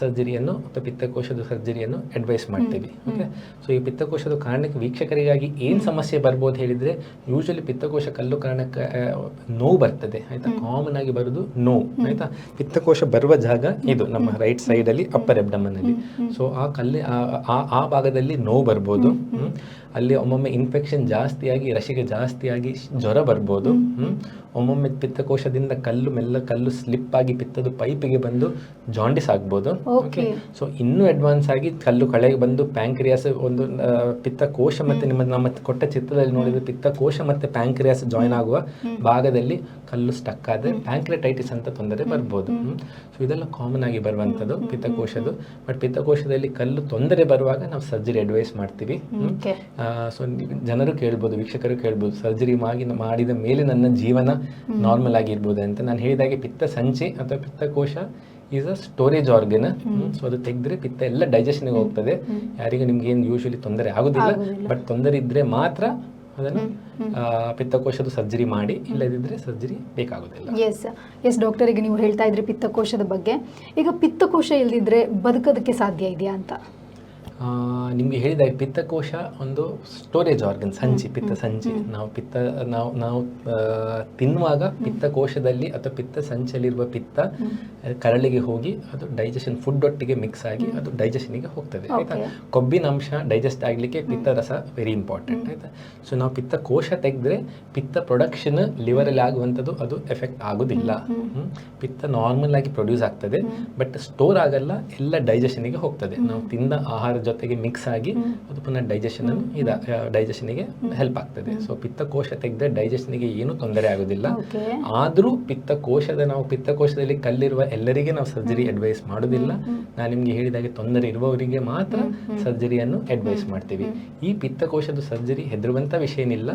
ಸರ್ಜರಿಯನ್ನು ಅಥವಾ ಪಿತ್ತಕೋಶದ ಸರ್ಜರಿಯನ್ನು ಅಡ್ವೈಸ್ ಮಾಡ್ತೀವಿ. ಓಕೆ ಸೊ ಈ ಪಿತ್ತಕೋಶದ ಕಾರಣಕ್ಕೆ ವೀಕ್ಷಕರಿಗಾಗಿ ಏನು ಸಮಸ್ಯೆ ಬರ್ಬೋದು ಹೇಳಿದರೆ ಯೂಶಲಿ ಪಿತ್ತಕೋಶ ಕಲ್ಲು ಕಾರಣಕ್ಕೆ ನೋವು ಬರ್ತದೆ. ಆಯಿತಾ? ಕಾಮನ್ ಆಗಿ ಬರೋದು ನೋವು. ಆಯಿತಾ? ಪಿತ್ತಕೋಶ ಬರುವ ಜಾಗ ಇದು ನಮ್ಮ ರೈಟ್ ಸೈಡಲ್ಲಿ ಅಪ್ಪರ್ ಅಲ್ಲಿ ಸೊ ಆ ಕಲ್ಲಿ ಆ- ಭಾಗದಲ್ಲಿ ನೋವು ಬರ್ಬೋದು. ಅಲ್ಲಿ ಒಮ್ಮೊಮ್ಮೆ ಇನ್ಫೆಕ್ಷನ್ ಜಾಸ್ತಿಯಾಗಿ ರಶಿಗೆ ಜಾಸ್ತಿಯಾಗಿ ಜ್ವರ ಬರ್ಬೋದು. ಹ್ಞೂ ಒಮ್ಮೊಮ್ಮೆ ಪಿತ್ತಕೋಶದಿಂದ ಕಲ್ಲು ಮೆಲ್ಲ ಕಲ್ಲು ಸ್ಲಿಪ್ ಆಗಿ ಪಿತ್ತದು ಪೈಪಿಗೆ ಬಂದು ಜಾಂಡಿಸ್ ಆಗ್ಬೋದು. ಓಕೆ ಸೊ ಇನ್ನೂ ಅಡ್ವಾನ್ಸ್ ಆಗಿ ಕಲ್ಲು ಕಳೆಗೆ ಬಂದು ಪ್ಯಾಂಕ್ರಿಯಾಸ್ ಒಂದು ಪಿತ್ತಕೋಶ ಮತ್ತೆ ನಿಮ್ಮ ನಮ್ಮ ಕೊಟ್ಟ ಚಿತ್ರದಲ್ಲಿ ನೋಡಿದ್ರೆ ಪಿತ್ತಕೋಶ ಮತ್ತೆ ಪ್ಯಾಂಕ್ರಿಯಾಸ್ ಜಾಯಿನ್ ಆಗುವ ಭಾಗದಲ್ಲಿ ಕಲ್ಲು ಸ್ಟಕ್ ಆದರೆ ಪ್ಯಾಂಕ್ರೆಟೈಟಿಸ್ ಅಂತ ತೊಂದರೆ ಬರ್ಬೋದು. ಸೊ ಇದೆಲ್ಲ ಕಾಮನ್ ಆಗಿ ಬರುವಂಥದ್ದು ಪಿತ್ತಕೋಶದ್ದು. ಬಟ್ ಪಿತ್ತಕೋಶದಲ್ಲಿ ಕಲ್ಲು ತೊಂದರೆ ಬರುವಾಗ ನಾವು ಸರ್ಜರಿ ಅಡ್ವೈಸ್ ಮಾಡ್ತೀವಿ. ಸೊ ಜನರು ಕೇಳ್ಬೋದು ವೀಕ್ಷಕರು ಕೇಳ್ಬೋದು ಸರ್ಜರಿ ಮಾಡಿ ಮಾಡಿದ ಮೇಲೆ ನನ್ನ ಜೀವನ ನಾರ್ಮಲ್ ಆಗಿರ್ಬೋದು ಅಂತ. ನಾನು ಹೇಳಿದಾಗೆ ಪಿತ್ತ ಸಂಚಿ ಅಥವಾ ಪಿತ್ತಕೋಶ is a storage organ so ಅದು ತೆಗೆದ್ರೆ ಪಿತ್ತ ಎಲ್ಲ ಡೈಜೆಷನ್ಗೆ ಹೋಗ್ತದೆ. ಯಾರಿಗೂ ನಿಮ್ಗೆ ಏನು ಯೂಶಲಿ ತೊಂದರೆ ಆಗೋದಿಲ್ಲ. ಬಟ್ ತೊಂದರೆ ಇದ್ರೆ ಮಾತ್ರ ಅದನ್ನು ಪಿತ್ತಕೋಶದ ಸರ್ಜರಿ ಮಾಡಿ ಇಲ್ಲದಿದ್ದರೆ ಸರ್ಜರಿ ಬೇಕಾಗೋದಿಲ್ಲ. ಎಸ್ ಎಸ್ ಡಾಕ್ಟರ್ ಈಗ ನೀವು ಹೇಳ್ತಾ ಇದ್ರಿ ಪಿತ್ತಕೋಶದ ಬಗ್ಗೆ. ಈಗ ಪಿತ್ತಕೋಶ ಇಲ್ಲದಿದ್ರೆ ಬದುಕೋದಕ್ಕೆ ಸಾಧ್ಯ ಇದೆಯಾ ಅಂತ? ನಿಮ್ಗೆ ಹೇಳಿದಾಗ ಪಿತ್ತಕೋಶ ಒಂದು ಸ್ಟೋರೇಜ್ ಆರ್ಗನ್ ಸಂಚಿ ಪಿತ್ತ ಸಂಚಿ. ನಾವು ಪಿತ್ತ ನಾವು ನಾವು ತಿನ್ನುವಾಗ ಪಿತ್ತಕೋಶದಲ್ಲಿ ಅಥವಾ ಪಿತ್ತ ಸಂಚಿಯಲ್ಲಿರುವ ಪಿತ್ತ ಕರಳಿಗೆ ಹೋಗಿ ಅದು ಡೈಜೆಷನ್ ಫುಡ್ ಒಟ್ಟಿಗೆ ಮಿಕ್ಸ್ ಆಗಿ ಅದು ಡೈಜೆಷನ್ಗೆ ಹೋಗ್ತದೆ ಆಯಿತಾ. ಕೊಬ್ಬಿನ ಅಂಶ ಡೈಜೆಸ್ಟ್ ಆಗಲಿಕ್ಕೆ ಪಿತ್ತ ರಸ ವೆರಿ ಇಂಪಾರ್ಟೆಂಟ್ ಆಯಿತಾ? ಸೊ ನಾವು ಪಿತ್ತ ಕೋಶ ತೆಗೆದ್ರೆ ಪಿತ್ತ ಪ್ರೊಡಕ್ಷನ್ ಲಿವರಲ್ಲಿ ಆಗುವಂಥದ್ದು ಅದು ಎಫೆಕ್ಟ್ ಆಗೋದಿಲ್ಲ. ಪಿತ್ತ ನಾರ್ಮಲ್ ಆಗಿ ಪ್ರೊಡ್ಯೂಸ್ ಆಗ್ತದೆ ಬಟ್ ಸ್ಟೋರ್ ಆಗಲ್ಲ ಎಲ್ಲ ಡೈಜೆಷನಿಗೆ ಹೋಗ್ತದೆ. ನಾವು ತಿಂದ ಆಹಾರ ಜೊತೆಗೆ ಮಿಕ್ಸ್ ಆಗಿ ಅದು ಪುನಃ ಡೈಜೆಷನ್ ಇದ ಡೈಜೆಷನ್ಗೆ ಹೆಲ್ಪ್ ಆಗ್ತದೆ. ಸೊ ಪಿತ್ತಕೋಶ ತೆಗೆದ್ರೆ ಡೈಜೆಷನ್ಗೆ ಏನು ತೊಂದರೆ ಆಗೋದಿಲ್ಲ. ಆದರೂ ಪಿತ್ತಕೋಶದ ನಾವು ಪಿತ್ತಕೋಶದಲ್ಲಿ ಕಲ್ಲಿರುವ ಎಲ್ಲರಿಗೆ ನಾವು ಸರ್ಜರಿ ಅಡ್ವೈಸ್ ಮಾಡೋದಿಲ್ಲ. ನಾನು ನಿಮಗೆ ಹೇಳಿದಾಗೆ ತೊಂದರೆ ಇರುವವರಿಗೆ ಮಾತ್ರ ಸರ್ಜರಿಯನ್ನು ಅಡ್ವೈಸ್ ಮಾಡ್ತೀವಿ. ಈ ಪಿತ್ತಕೋಶದ ಸರ್ಜರಿ ಹೆದರುವಂಥ ವಿಷಯ ಏನಿಲ್ಲ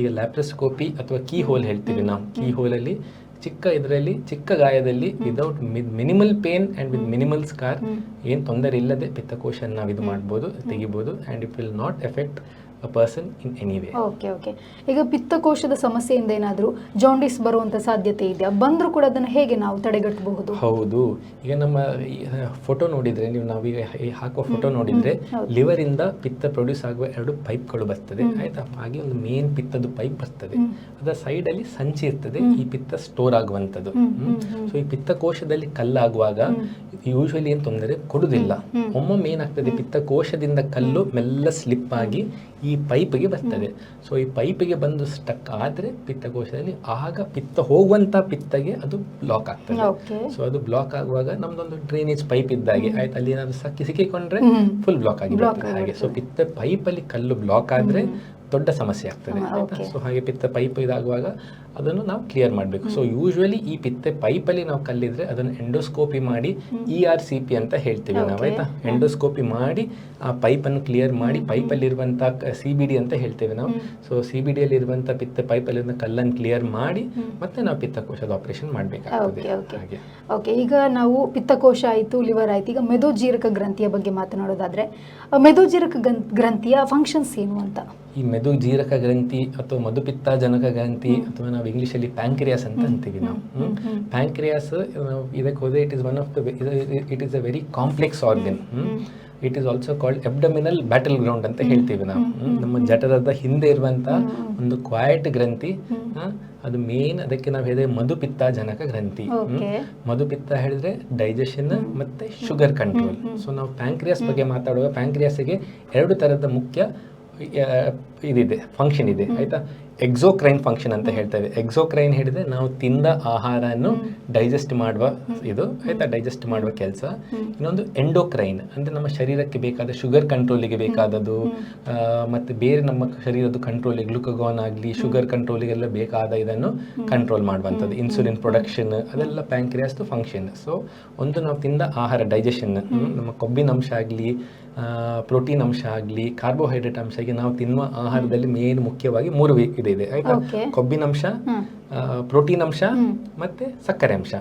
ಈಗ ಲ್ಯಾಪ್ರಸ್ಕೋಪಿ ಅಥವಾ ಕೀ ಹೋಲ್ ಹೇಳ್ತೀವಿ ನಾವು. ಕೀ ಹೋಲಲ್ಲಿ ಚಿಕ್ಕ ಇದರಲ್ಲಿ ಚಿಕ್ಕ ಗಾಯದಲ್ಲಿ without minimal pain and with minimal scar ಏನು ತೊಂದರೆ ಇಲ್ಲದೆ ಪಿತ್ತಕೋಶನ ನಾವು ಇದು ಮಾಡ್ಬೋದು ತೆಗಿಬೋದು and it will not effect a person in any way okay okay ಈಗ ಪಿತ್ತಕೋಶದ ಸಮಸ್ಯೆಯಿಂದ ಏನಾದರೂ ಜಾಂಡಿಸ್ ಬರುವಂಥ ಸಾಧ್ಯತೆ ಇದೆಯಾ? ಬಂದರೂ ಕೂಡ ಅದನ್ನು ಹೇಗೆ ನಾವು ತಡೆಗಟ್ಟಬಹುದು? ಹೌದು. ಈಗ ನಮ್ಮ ಫೋಟೋ ನೋಡಿದ್ರೆ ನೀವು ನಾವೀಗ ಈಗ ಹಾಕುವ ಫೋಟೋ ನೋಡಿದ್ರೆ ಲಿವರಿಂದ ಪಿತ್ತ ಪ್ರೊಡ್ಯೂಸ್ ಆಗುವ ಎರಡು ಪೈಪ್ಗಳು ಬರ್ತದೆ. ಆಯ್ತಾ? ಹಾಗೆ ಒಂದು ಮೇನ್ ಪಿತ್ತದ ಪೈಪ್ ಬರ್ತದೆ. ಅದರ ಸೈಡಲ್ಲಿ ಸಂಚಿ ಇರ್ತದೆ. ಈ ಪಿತ್ತ ಸ್ಟೋರ್ ಆಗುವಂಥದ್ದು. ಸೊ ಈ ಪಿತ್ತಕೋಶದಲ್ಲಿ ಕಲ್ಲಾಗುವಾಗ ಯೂಶ್ವಲಿ ಏನು ತೊಂದರೆ? ಕೊಡುದಿಲ್ಲ. ಒಮ್ಮೊಮ್ಮೆ ಏನಾಗ್ತದೆ? ಪಿತ್ತಕೋಶದಿಂದ ಕಲ್ಲು ಮೆಲ್ಲ ಸ್ಲಿಪ್ ಆಗಿ ಈ ಪೈಪ್ಗೆ ಬರ್ತದೆ. ಸೊ ಈ ಪೈಪಿಗೆ ಬಂದು ಸ್ಟಕ್ ಆದ್ರೆ ಪಿತ್ತಕೋಶದಲ್ಲಿ ಆಗ ಪಿತ್ತ ಹೋಗುವಂತ ಪಿತ್ತಗೆ ಅದು ಬ್ಲಾಕ್ ಆಗ್ತದೆ. ಸೊ ಅದು ಬ್ಲಾಕ್ ಆಗುವಾಗ ನಮ್ದೊಂದು ಡ್ರೈನೇಜ್ ಪೈಪ್ ಇದ್ದಾಗೆ ಆಯ್ತು. ಅಲ್ಲಿ ಏನಾದ್ರು ಸಕ್ಕಿ ಸಿಕ್ಕಿಕೊಂಡ್ರೆ. ಫುಲ್ ಬ್ಲಾಕ್ ಆಗಿ ಬರ್ತದೆ. ಹಾಗೆ. ಸೊ ಪಿತ್ತ ಪೈಪ್ ಅಲ್ಲಿ ಕಲ್ಲು ಬ್ಲಾಕ್ ಆದ್ರೆ ದೊಡ್ಡ ಸಮಸ್ಯೆ ಆಗ್ತದೆ. ಆಯ್ತಾ? ಸೊ ಹಾಗೆ ಪಿತ್ತ ಪೈಪ್ ಇದಾಗುವಾಗ ಅದನ್ನು ನಾವು ಕ್ಲಿಯರ್ ಮಾಡಬೇಕು. ಸೊ ಯೂಶ್ವಲಿ ಈ ಪಿತ್ತೆ ಪೈಪಲ್ಲಿ ನಾವು ಕಲ್ಲಿದ್ರೆ ಅದನ್ನು ಎಂಡೋಸ್ಕೋಪಿ ಮಾಡಿ ಇ ಆರ್ ಸಿ ಪಿ ಅಂತ ಹೇಳ್ತೀವಿ ನಾವು. ಆಯ್ತಾ? ಎಂಡೋಸ್ಕೋಪಿ ಮಾಡಿ ಆ ಪೈಪನ್ನು ಕ್ಲಿಯರ್ ಮಾಡಿ ಪೈಪಲ್ಲಿರುವಂಥ ಸಿ ಬಿ ಡಿ ಅಂತ ಹೇಳ್ತೇವೆ ನಾವು. ಸೊ ಸಿ ಬಿ ಡಿಯಲ್ಲಿರುವಂಥ ಪಿತ್ತ ಪೈಪಲ್ಲಿರುವಂಥ ಕಲ್ಲನ್ನು ಕ್ಲಿಯರ್ ಮಾಡಿ ಮತ್ತೆ ನಾವು ಪಿತ್ತಕೋಶದ ಆಪರೇಷನ್ ಮಾಡಬೇಕಾಗ್ತದೆ. ಓಕೆ ಈಗ ನಾವು ಪಿತ್ತಕೋಶ ಆಯಿತು ಲಿವರ್ ಆಯಿತು ಈಗ ಮೆದೋಜೀರಕ ಗ್ರಂಥಿಯ ಬಗ್ಗೆ ಮಾತನಾಡೋದಾದ್ರೆ ಮೆದುಜೀರಕ ಮೆದೋಜೀರಕ ಗ್ರಂಥಿಯ ಫಂಕ್ಷನ್ಸ್ ಏನು ಅಂತ? ಈ ಮೆದು ಜೀರಕ ಗ್ರಂಥಿ ಅಥವಾ ಮಧುಪಿತ್ತ ಜನಕ ಗ್ರಂಥಿ ಅಥವಾ ನಾವು ಇಂಗ್ಲೀಷಲ್ಲಿ ಪ್ಯಾಂಕ್ರಿಯಾಸ್ ಅಂತ ಅಂತೀವಿ ನಾವು. ಪ್ಯಾಂಕ್ರಿಯಾಸ್ ಇದಕ್ಕೆ ಹೋದರೆ it is one of the it is a very complex organ it is also called abdominal battleground ಅಂತ ಹೇಳ್ತೀವಿ ನಾವು. ನಮ್ಮ ಜಠರದ ಹಿಂದೆ ಇರುವಂತ ಒಂದು ಕ್ವಾಯಟ್ ಗ್ರಂಥಿ ಅದು ಮೇನ್ ಅದಕ್ಕೆ ನಾವು ಹೇಳಿದ್ರೆ ಮಧುಪಿತ್ತ ಜನಕ ಗ್ರಂಥಿ. ಮಧುಪಿತ್ತ ಹೇಳಿದ್ರೆ ಡೈಜೆಷನ್ ಮತ್ತೆ ಶುಗರ್ ಕಂಟ್ರೋಲ್ ಸೊ ನಾವು ಪ್ಯಾಂಕ್ರಿಯಾಸ್ ಬಗ್ಗೆ ಮಾತಾಡುವಾಗ ಪ್ಯಾಂಕ್ರಿಯಾಸ್ಗೆ ಎರಡು ತರದ ಮುಖ್ಯ ಇದಿದೆ ಫಂಕ್ಷನ್ ಇದೆ ಆಯ್ತಾ? ಎಕ್ಸೋಕ್ರೈನ್ ಫಂಕ್ಷನ್ ಅಂತ ಹೇಳ್ತೇವೆ. ಎಕ್ಸೋಕ್ರೈನ್ ಹೇಳಿದ್ರೆ ನಾವು ತಿಂದ ಆಹಾರವನ್ನು ಡೈಜೆಸ್ಟ್ ಮಾಡುವ ಇದು ಆಯ್ತಾ? ಡೈಜೆಸ್ಟ್ ಮಾಡುವ ಕೆಲಸ. ಇನ್ನೊಂದು ಎಂಡೋಕ್ರೈನ್ ಅಂದ್ರೆ ನಮ್ಮ ಶರೀರಕ್ಕೆ ಬೇಕಾದ ಶುಗರ್ ಕಂಟ್ರೋಲಿಗೆ ಬೇಕಾದದ್ದು ಮತ್ತೆ ಬೇರೆ ನಮ್ಮ ಶರೀರದ ಕಂಟ್ರೋಲಿಗೆ ಗ್ಲುಕಗಾನ್ ಆಗಲಿ ಶುಗರ್ ಕಂಟ್ರೋಲಿಗೆಲ್ಲ ಬೇಕಾದ ಇದನ್ನು ಕಂಟ್ರೋಲ್ ಮಾಡುವಂಥದ್ದು. ಇನ್ಸುಲಿನ್ ಪ್ರೊಡಕ್ಷನ್ ಅದೆಲ್ಲ ಪ್ಯಾಂಕ್ರಿಯಾಸ್ದು ಫಂಕ್ಷನ್ ಸೊ ಒಂದು ನಾವು ತಿಂದ ಆಹಾರ ಡೈಜೆಷನ್ ನಮ್ಮ ಕೊಬ್ಬಿನ ಅಂಶ ಆಗಲಿ ಪ್ರೋಟೀನ್ ಅಂಶ ಆಗಲಿ ಕಾರ್ಬೋಹೈಡ್ರೇಟ್ ಅಂಶಕ್ಕೆ ನಾವು ತಿನ್ನುವ ಆಹಾರದಲ್ಲಿ ಮೇನ್ ಮುಖ್ಯವಾಗಿ ಮೂರು ಇದೆ ಆಯ್ತಾ Okay. ಕೊಬ್ಬಿನ ಅಂಶ ಹ್ಮ್. ಪ್ರೋಟೀನ್ ಅಂಶ ಮತ್ತೆ ಸಕ್ಕರೆ ಅಂಶ.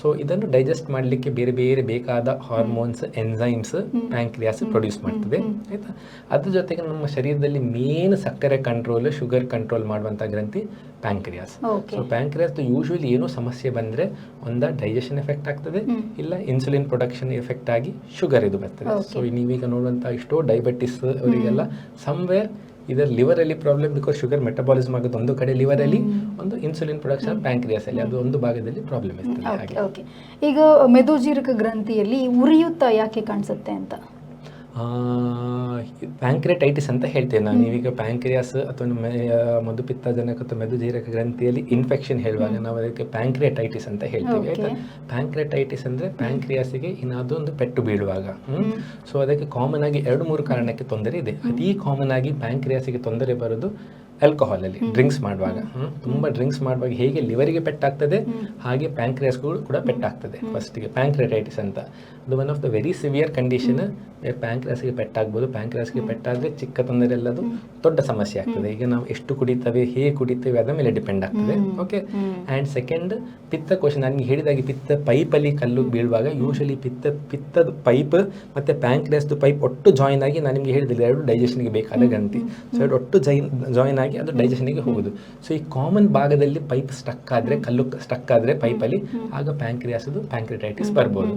ಸೊ ಇದನ್ನು ಡೈಜೆಸ್ಟ್ ಮಾಡಲಿಕ್ಕೆ ಬೇರೆ ಬೇರೆ ಬೇಕಾದ ಹಾರ್ಮೋನ್ಸ್ ಎನ್ಸೈಮ್ಸ್ ಪ್ಯಾಂಕ್ರಿಯಾಸ್ ಪ್ರೊಡ್ಯೂಸ್ ಮಾಡ್ತದೆ. ಆಯ್ತಾ? ಅದ್ರ ಜೊತೆಗೆ ನಮ್ಮ ಶರೀರದಲ್ಲಿ ಮೇನ್ ಸಕ್ಕರೆ ಕಂಟ್ರೋಲ್ ಶುಗರ್ ಕಂಟ್ರೋಲ್ ಮಾಡುವಂಥ ಗ್ರಂಥಿ ಪ್ಯಾಂಕ್ರಿಯಾಸ್. ಸೊ ಪ್ಯಾಂಕ್ರಿಯಾಸ್ ಯೂಶ್ವಲಿ ಏನೋ ಸಮಸ್ಯೆ ಬಂದ್ರೆ ಒಂದ ಡೈಜೆಷನ್ ಎಫೆಕ್ಟ್ ಆಗ್ತದೆ ಇಲ್ಲ ಇನ್ಸುಲಿನ್ ಪ್ರೊಡಕ್ಷನ್ ಎಫೆಕ್ಟ್ ಆಗಿ ಶುಗರ್ ಇದು ಬರ್ತದೆ. ಸೊ ನೀವೀಗ ನೋಡುವಂಥ ಎಷ್ಟೋ ಡಯಾಬಿಟಿಸ್ ಅವರಿಗೆಲ್ಲ ಸಮ್ವೇರ್ ಇದರ ಲಿವರ್ ಅಲ್ಲಿ ಪ್ರಾಬ್ಲಮ್ ಬಿಕಾಸ್ ಶುಗರ್ ಮೆಟಬಾಲಿಸಮ್ ಆಗುತ್ತೆ ಒಂದು ಕಡೆ ಲಿವರ್ ಅಲ್ಲಿ ಒಂದು ಇನ್ಸುಲಿನ್ ಪ್ರೊಡಕ್ಷನ್ ಪ್ಯಾಂಕ್ರಿಯಾಸ್ ಅಲ್ಲಿ ಅದು ಒಂದು ಭಾಗದಲ್ಲಿ ಪ್ರಾಬ್ಲಮ್ ಇರ್ತದೆ ಓಕೆ ಈಗ ಮೆದುಜೀರಕ ಗ್ರಂಥಿಯಲ್ಲಿ ಉರಿಯುತ್ತ ಯಾಕೆ ಕಾಣಿಸುತ್ತೆ ಅಂತ? ಪ್ಯಾಂಕ್ರಿಯಟೈಟಿಸ್ ಅಂತ ಹೇಳ್ತೇವೆ ನಾನು. ಈಗ ಪ್ಯಾಂಕ್ರಿಯಾಸ್ ಅಥವಾ ನಮ್ಮ, ಪಿತ್ತಜನಕ ಅಥವಾ ಮೆದು ಅಥವಾ ಮೆದುಜೀರಕ ಗ್ರಂಥಿಯಲ್ಲಿ ಇನ್ಫೆಕ್ಷನ್ ಹೇಳುವಾಗ ನಾವು ಅದಕ್ಕೆ ಪ್ಯಾಂಕ್ರಿಯಟೈಟಿಸ್ ಅಂತ ಹೇಳ್ತೀವಿ ಆಯ್ತಾ. ಪ್ಯಾಂಕ್ರಿಯಟೈಟಿಸ್ ಅಂದ್ರೆ ಪ್ಯಾಂಕ್ರಿಯಾಸಿಗೆ ಏನಾದರೂ ಒಂದು ಪೆಟ್ಟು ಬೀಳುವಾಗ ಸೊ ಅದಕ್ಕೆ ಕಾಮನ್ ಆಗಿ ಎರಡು ಮೂರು ಕಾರಣಕ್ಕೆ ತೊಂದರೆ ಇದೆ. ಅತಿ ಕಾಮನ್ ಆಗಿ ಪ್ಯಾಂಕ್ರಿಯಾಸಿಗೆ ತೊಂದರೆ ಬರೋದು ಆಲ್ಕೋಹಾಲ್ ಅಲ್ಲಿ ಡ್ರಿಂಕ್ಸ್ ಮಾಡುವಾಗ ಹ್ಮ್. ತುಂಬಾ ಡ್ರಿಂಕ್ಸ್ ಮಾಡುವಾಗ ಹೇಗೆ ಲಿವರಿಗೆ ಪೆಟ್ಟಾಗ್ತದೆ ಹಾಗೆ ಪ್ಯಾಂಕ್ರಿಯಾಸ್ಗಳು ಕೂಡ ಪೆಟ್ಟಾಗ್ತದೆ. ಫಸ್ಟಿಗೆ ಪ್ಯಾಂಕ್ರಿಯಟೈಟಿಸ್ ಅಂತ. ಅದು one of the very severe condition ಪ್ಯಾಂಕ್ರಿಯಾಸ್ಗೆ ಪೆಟ್ಟಾಗ್ಬೋದು. ಪ್ಯಾಂಕ್ರಿಯಾಸ್ಗೆ ಪೆಟ್ಟಾದರೆ ಚಿಕ್ಕ ತೊಂದರೆ ಎಲ್ಲದು ದೊಡ್ಡ ಸಮಸ್ಯೆ ಆಗ್ತದೆ. ಈಗ ನಾವು ಎಷ್ಟು ಕುಡಿತೇವೆ ಹೇಗೆ ಕುಡಿತೇವೆ ಅದರ ಮೇಲೆ ಡಿಪೆಂಡ್ ಆಗ್ತದೆ. ಓಕೆ ಆ್ಯಂಡ್ ಸೆಕೆಂಡ್ ಪಿತ್ತಕೋಶ ನನಗೆ ಹೇಳಿದಾಗೆ ಪಿತ್ತ ಪೈಪಲ್ಲಿ ಕಲ್ಲು ಬೀಳುವಾಗ ಯೂಶಲಿ ಪಿತ್ತ ಪಿತ್ತದ ಪೈಪ್ ಮತ್ತು ಪ್ಯಾಂಕ್ರಾಸ್ದು ಪೈಪ್ ಒಟ್ಟು ಜಾಯಿನ್ ಆಗಿ ನಾನು ನಿಮಗೆ ಹೇಳಿದಿಲ್ಲ ಎರಡು ಡೈಜೆಷನ್ಗೆ ಬೇಕಾದ ಗ್ರಂಥಿ. ಸೊ ಎರಡು ಒಟ್ಟು ಜೈನ್ ಜಾಯಿನ್ ಆಗಿ ಅದು ಡೈಜೆಷನ್ಗೆ ಹೋಗೋದು. ಸೊ ಈ ಕಾಮನ್ ಭಾಗದಲ್ಲಿ ಪೈಪ್ ಸ್ಟಕ್ ಆದರೆ ಕಲ್ಲು ಸ್ಟಕ್ ಆದರೆ ಪೈಪಲ್ಲಿ ಆಗ ಪ್ಯಾಂಕ್ರಿಯಾಸದು ಪ್ಯಾಂಕ್ರಿಟೈಟಿಸ್ ಬರ್ಬೋದು.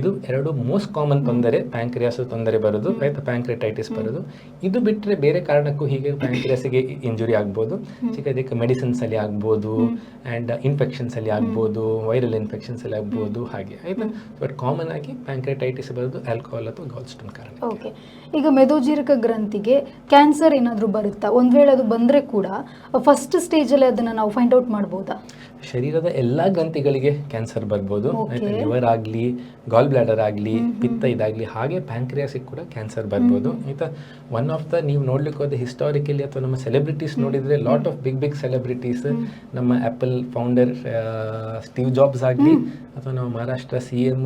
ಇದು ಎರಡು ಮೋಸ್ಟ್ ಕಾಮನ್ ತೊಂದರೆ ಪ್ಯಾಂಕ್ರಿಯಾಸ್ ತೊಂದರೆ ಬರೋದು ರೈತ ಪ್ಯಾಂಕ್ರಿಟೈಟಿಸ್ ಬರೋದು. ಇದು ಬಿಟ್ಟರೆ ಬೇರೆ ಕಾರಣಕ್ಕೂ ಹೀಗೆ ಪ್ಯಾಂಕ್ರಿಯಾಸಿಗೆ ಇಂಜುರಿ ಆಗ್ಬೋದು. ಚಿಕ್ಕದಕ್ಕೆ ಮೆಡಿಸಿನ್ಸ್ ಅಲ್ಲಿ ಆಗ್ಬೋದು ಆ್ಯಂಡ್ ಇನ್ಫೆಕ್ಷನ್ಸ್ ಅಲ್ಲಿ ಆಗ್ಬೋದು ವೈರಲ್ ಇನ್ಫೆಕ್ಷನ್ಸ್ ಅಲ್ಲಿ ಆಗ್ಬೋದು ಹಾಗೆ ಆಯಿತಾ? ಬಟ್ ಕಾಮನ್ ಆಗಿ ಪ್ಯಾಂಕ್ರಿಟೈಟಿಸ್ ಬರೋದು ಆಲ್ಕೋಹಾಲ್ ಅಥವಾ ಗಾಲ್ಸ್ಟೋನ್ ಕಾರಣ ಓಕೆ ಈಗ ಮೆದೋಜೀರಕ ಗ್ರಂಥಿಗೆ ಕ್ಯಾನ್ಸರ್ ಏನಾದರೂ ಬರುತ್ತಾ? ಒಂದು ವೇಳೆ ಅದು ಬಂದರೆ ಕೂಡ ಫಸ್ಟ್ ಸ್ಟೇಜಲ್ಲಿ ಅದನ್ನು ನಾವು ಫೈಂಡ್ ಔಟ್ ಮಾಡ್ಬೋದಾ? ಶರೀರದ ಎಲ್ಲಾ ಗ್ರಂಥಿಗಳಿಗೆ ಕ್ಯಾನ್ಸರ್ ಬರ್ಬೋದು. ಲಿವರ್ ಆಗಲಿ ಗಾಲ್ ಬ್ಲಾಡರ್ ಆಗಲಿ ಪಿತ್ತ ಇದಾಗಲಿ ಹಾಗೆ ಪ್ಯಾಂಕ್ರಿಯಾಸಿಗೆ ಕೂಡ ಕ್ಯಾನ್ಸರ್ ಬರ್ಬೋದು. ಆಯಿತಾ ಒನ್ ಆಫ್ ದ ನೀವು ನೋಡ್ಲಿಕ್ಕೆ ಹೋದ ಹಿಸ್ಟಾರಿಕಲಿ ಅಥವಾ ನಮ್ಮ ಸೆಲೆಬ್ರಿಟೀಸ್ ನೋಡಿದರೆ lot of big big celebrities ನಮ್ಮ ಆ್ಯಪಲ್ ಫೌಂಡರ್ ಸ್ಟೀವ್ ಜಾಬ್ಸ್ ಆಗಲಿ ಅಥವಾ ನಮ್ಮ ಮಹಾರಾಷ್ಟ್ರ ಸಿ ಎಂ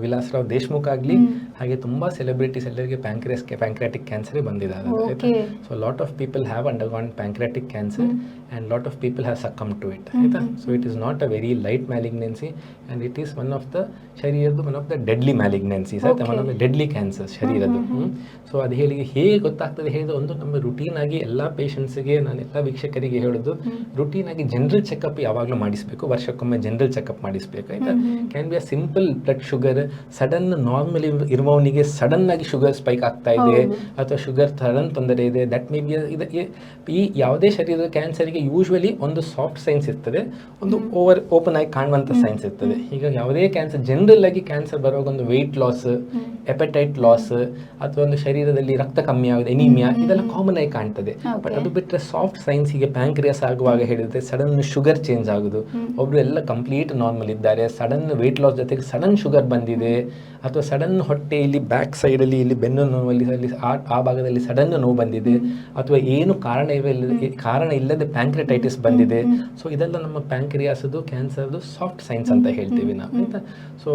ವಿಲಾಸರಾವ್ ದೇಶ್ಮುಖ್ ಆಗಲಿ ಹಾಗೆ ತುಂಬ ಸೆಲೆಬ್ರಿಟೀಸ್ ಎಲ್ಲರಿಗೆ ಪ್ಯಾಂಕ್ರಿಯಾಸ್ ಪ್ಯಾಂಕ್ರಾಟಿಕ್ ಕ್ಯಾನ್ಸರೇ Okay. So lot of people have undergone pancreatic cancer and lot of people have succumb to it ಆಯ್ತಾ so it is not a very light malignancy and it is one of the ಶರೀರದ್ದು one of the deadly malignancies ಆಯ್ತಾ one of the deadly cancer ಶರೀರದ್ದು. So ಅದು ಹೇಳಿ ಹೇಗೆ ಗೊತ್ತಾಗ್ತದೆ ಹೇಳಿದ್ರೆ ಒಂದು ನಮ್ಮ routine ಆಗಿ ಎಲ್ಲ ಪೇಷಂಟ್ಸ್ಗೆ ನಾನು ಎಲ್ಲ ವೀಕ್ಷಕರಿಗೆ ಹೇಳೋದು ರುಟೀನ್ ಆಗಿ ಜನರಲ್ ಚೆಕಪ್ ಯಾವಾಗಲೂ ಮಾಡಿಸಬೇಕು ವರ್ಷಕ್ಕೊಮ್ಮೆ ಜನರಲ್ ಚೆಕಪ್ ಮಾಡಿಸಬೇಕು ಆಯ್ತಾ? Can be a simple blood sugar sudden normal ಇರುವವನಿಗೆ sudden ಆಗಿ ಶುಗರ್ ಸ್ಪೈಕ್ ಆಗ್ತಾ ಇದೆ ಅಥವಾ ಶುಗರ್ ಸಡನ್ ತೊಂದರೆ ಇದೆ ದಟ್ ಮೇ ಬಿ ಇದು ಈ ಯಾವುದೇ ಶರೀರದ ಕ್ಯಾನ್ಸರ್ಗೆ ಯೂಶ್ವಲಿ ಒಂದು ಸಾಫ್ಟ್ ಸೈನ್ಸ್ ಇರ್ತದೆ ಒಂದು ಓವರ್ ಓಪನ್ ಆಗಿ ಕಾಣುವಂಥ ಸೈನ್ಸ್ ಇರ್ತದೆ. ಈಗ ಯಾವುದೇ ಕ್ಯಾನ್ಸರ್ ಜನರಲ್ ಆಗಿ ಕ್ಯಾನ್ಸರ್ ಬರುವಾಗ ಒಂದು ವೆಯ್ಟ್ ಲಾಸ್ ಎಪಟೈಟ್ ಲಾಸ್ ಅಥವಾ ಒಂದು ಶರೀರದಲ್ಲಿ ರಕ್ತ ಕಮ್ಮಿ ಆಗೋದು ಎನಿಮಿಯಾ ಇದೆಲ್ಲ ಕಾಮನ್ ಆಗಿ ಕಾಣ್ತದೆ. ಬಟ್. ಅದು ಬಿಟ್ಟರೆ ಸಾಫ್ಟ್ ಸೈನ್ಸ್ ಹೀಗೆ ಪ್ಯಾಂಕ್ರಿಯಾಸ್ ಆಗುವಾಗ ಹೇಳಿದ್ರೆ ಸಡನ್ ಶುಗರ್ ಚೇಂಜ್ ಆಗೋದು. ಒಬ್ರು ಎಲ್ಲ ಕಂಪ್ಲೀಟ್ ನಾರ್ಮಲ್ ಇದ್ದಾರೆ ಸಡನ್ ವೆಯ್ಟ್ ಲಾಸ್ ಜೊತೆಗೆ ಸಡನ್ ಶುಗರ್ ಬಂದಿದೆ. ಅಥವಾ ಸಡನ್ ಹೊಟ್ಟೆ ಇಲ್ಲಿ ಬ್ಯಾಕ್ ಸೈಡಲ್ಲಿ ಇಲ್ಲಿ ಬೆನ್ನು ನೋವಲ್ಲಿ ಅಲ್ಲಿ ಆ- ಆ ಭಾಗದಲ್ಲಿ ಸಡನ್ ನೋವು ಬಂದಿದೆ ಅಥವಾ ಏನು ಕಾರಣ ಇವೆ ಕಾರಣ ಇಲ್ಲದೆ ಪ್ಯಾಂಕ್ರೆಟೈಟಿಸ್ ಬಂದಿದೆ. ಸೊ ಇದೆಲ್ಲ ನಮ್ಮ ಪ್ಯಾಂಕ್ರಿಯಾಸದು ಕ್ಯಾನ್ಸರ್ದು ಸಾಫ್ಟ್ ಸೈನ್ಸ್ ಅಂತ ಹೇಳ್ತೀವಿ ನಾವು ಆಯ್ತಾ? ಸೊ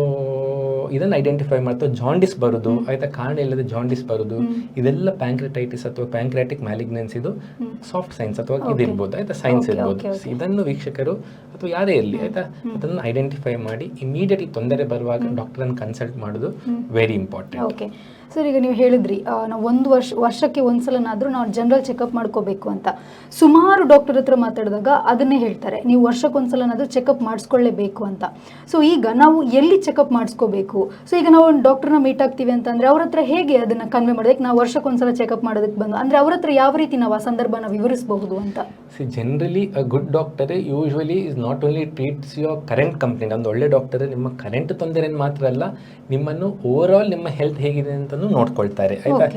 ಇದನ್ನು ಐಡೆಂಟಿಫೈ ಮಾಡ್ತಾ ಜಾಂಡಿಸ್ ಬರೋದು ಆಯ್ತಾ? ಕಾರಣ ಇಲ್ಲದೆ ಜಾಂಡಿಸ್ ಬರೋದು ಇದೆಲ್ಲ ಪ್ಯಾಂಕ್ರೆಟೈಟಿಸ್ ಅಥವಾ ಪ್ಯಾಂಕ್ರಾಟಿಕ್ ಮ್ಯಾಲಿಗ್ನೆನ್ಸಿದು ಸಾಫ್ಟ್ ಸೈನ್ಸ್ ಅಥವಾ ಇದಿರ್ಬೋದು ಆಯ್ತಾ? ಸೈನ್ಸ್ ಇರ್ಬೋದು. ಇದನ್ನು ವೀಕ್ಷಕರು ಅಥವಾ ಯಾರೇ ಇರಲಿ ಆಯ್ತಾ? ಅದನ್ನು ಐಡೆಂಟಿಫೈ ಮಾಡಿ ಇಮಿಡಿಯೇಟ್ಲಿ ತೊಂದರೆ ಬರುವಾಗ ಡಾಕ್ಟರನ್ನು ಕನ್ಸಲ್ಟ್ ಮಾಡೋದು ವೆರಿ ಇಂಪಾರ್ಟೆಂಟ್ ಓಕೆ ಸರ್ ಈಗ ನೀವು ಹೇಳಿದ್ರಿ ನಾವು ಒಂದು ವರ್ಷ, ವರ್ಷಕ್ಕೆ ಒಂದ್ಸಲನಾದ್ರೂ ನಾವು ಜನರಲ್ ಚೆಕಪ್ ಮಾಡ್ಕೋಬೇಕು ಅಂತ. ಸುಮಾರು ಡಾಕ್ಟರ್ ಹತ್ರ ಮಾತಾಡಿದಾಗ ಅದನ್ನೇ ಹೇಳ್ತಾರೆ, ನೀವು ವರ್ಷಕ್ಕೊಂದ್ಸಲನಾದ್ರೂ ಚೆಕಪ್ ಮಾಡಿಸ್ಕೊಳ್ಳೇಬೇಕು ಅಂತ. ಸೊ ಈಗ ನಾವು ಎಲ್ಲಿ ಚೆಕಪ್ ಮಾಡಿಸ್ಕೋಬೇಕು? ಸೊ ಈಗ ನಾವು ಒಂದು ಡಾಕ್ಟರ್ನ ಮೀಟ್ ಆಗ್ತೀವಿ ಅಂತಂದರೆ ಅವ್ರ ಹತ್ರ ಹೇಗೆ ಅದನ್ನ ಕನ್ವೆ ಮಾಡೋದಕ್ಕೆ ನಾವು ವರ್ಷಕ್ಕೊಂದ್ಸಲ ಚೆಕಪ್ ಮಾಡೋದಕ್ಕೆ ಬಂದು, ಅಂದ್ರೆ ಅವ್ರ ಹತ್ರ ಯಾವ ರೀತಿ ನಾವು ಆ ಸಂದರ್ಭನ ವಿವರಿಸಬಹುದು ಅಂತ? See generally a good doctor usually is not only treats your current company ಒಂದು ಒಳ್ಳೆ ಡಾಕ್ಟರ್ ನಿಮ್ಮ ಕರೆಂಟ್ ತೊಂದರೆ ಮಾತ್ರ ಅಲ್ಲ, ನಿಮ್ಮನ್ನು ಓವರ್ ಆಲ್ ನಿಮ್ಮ ಹೆಲ್ತ್ ಹೇಗಿದೆ ಅಂತಲೂ ನೋಡ್ಕೊಳ್ತಾರೆ. ಆಯ್ತಾ?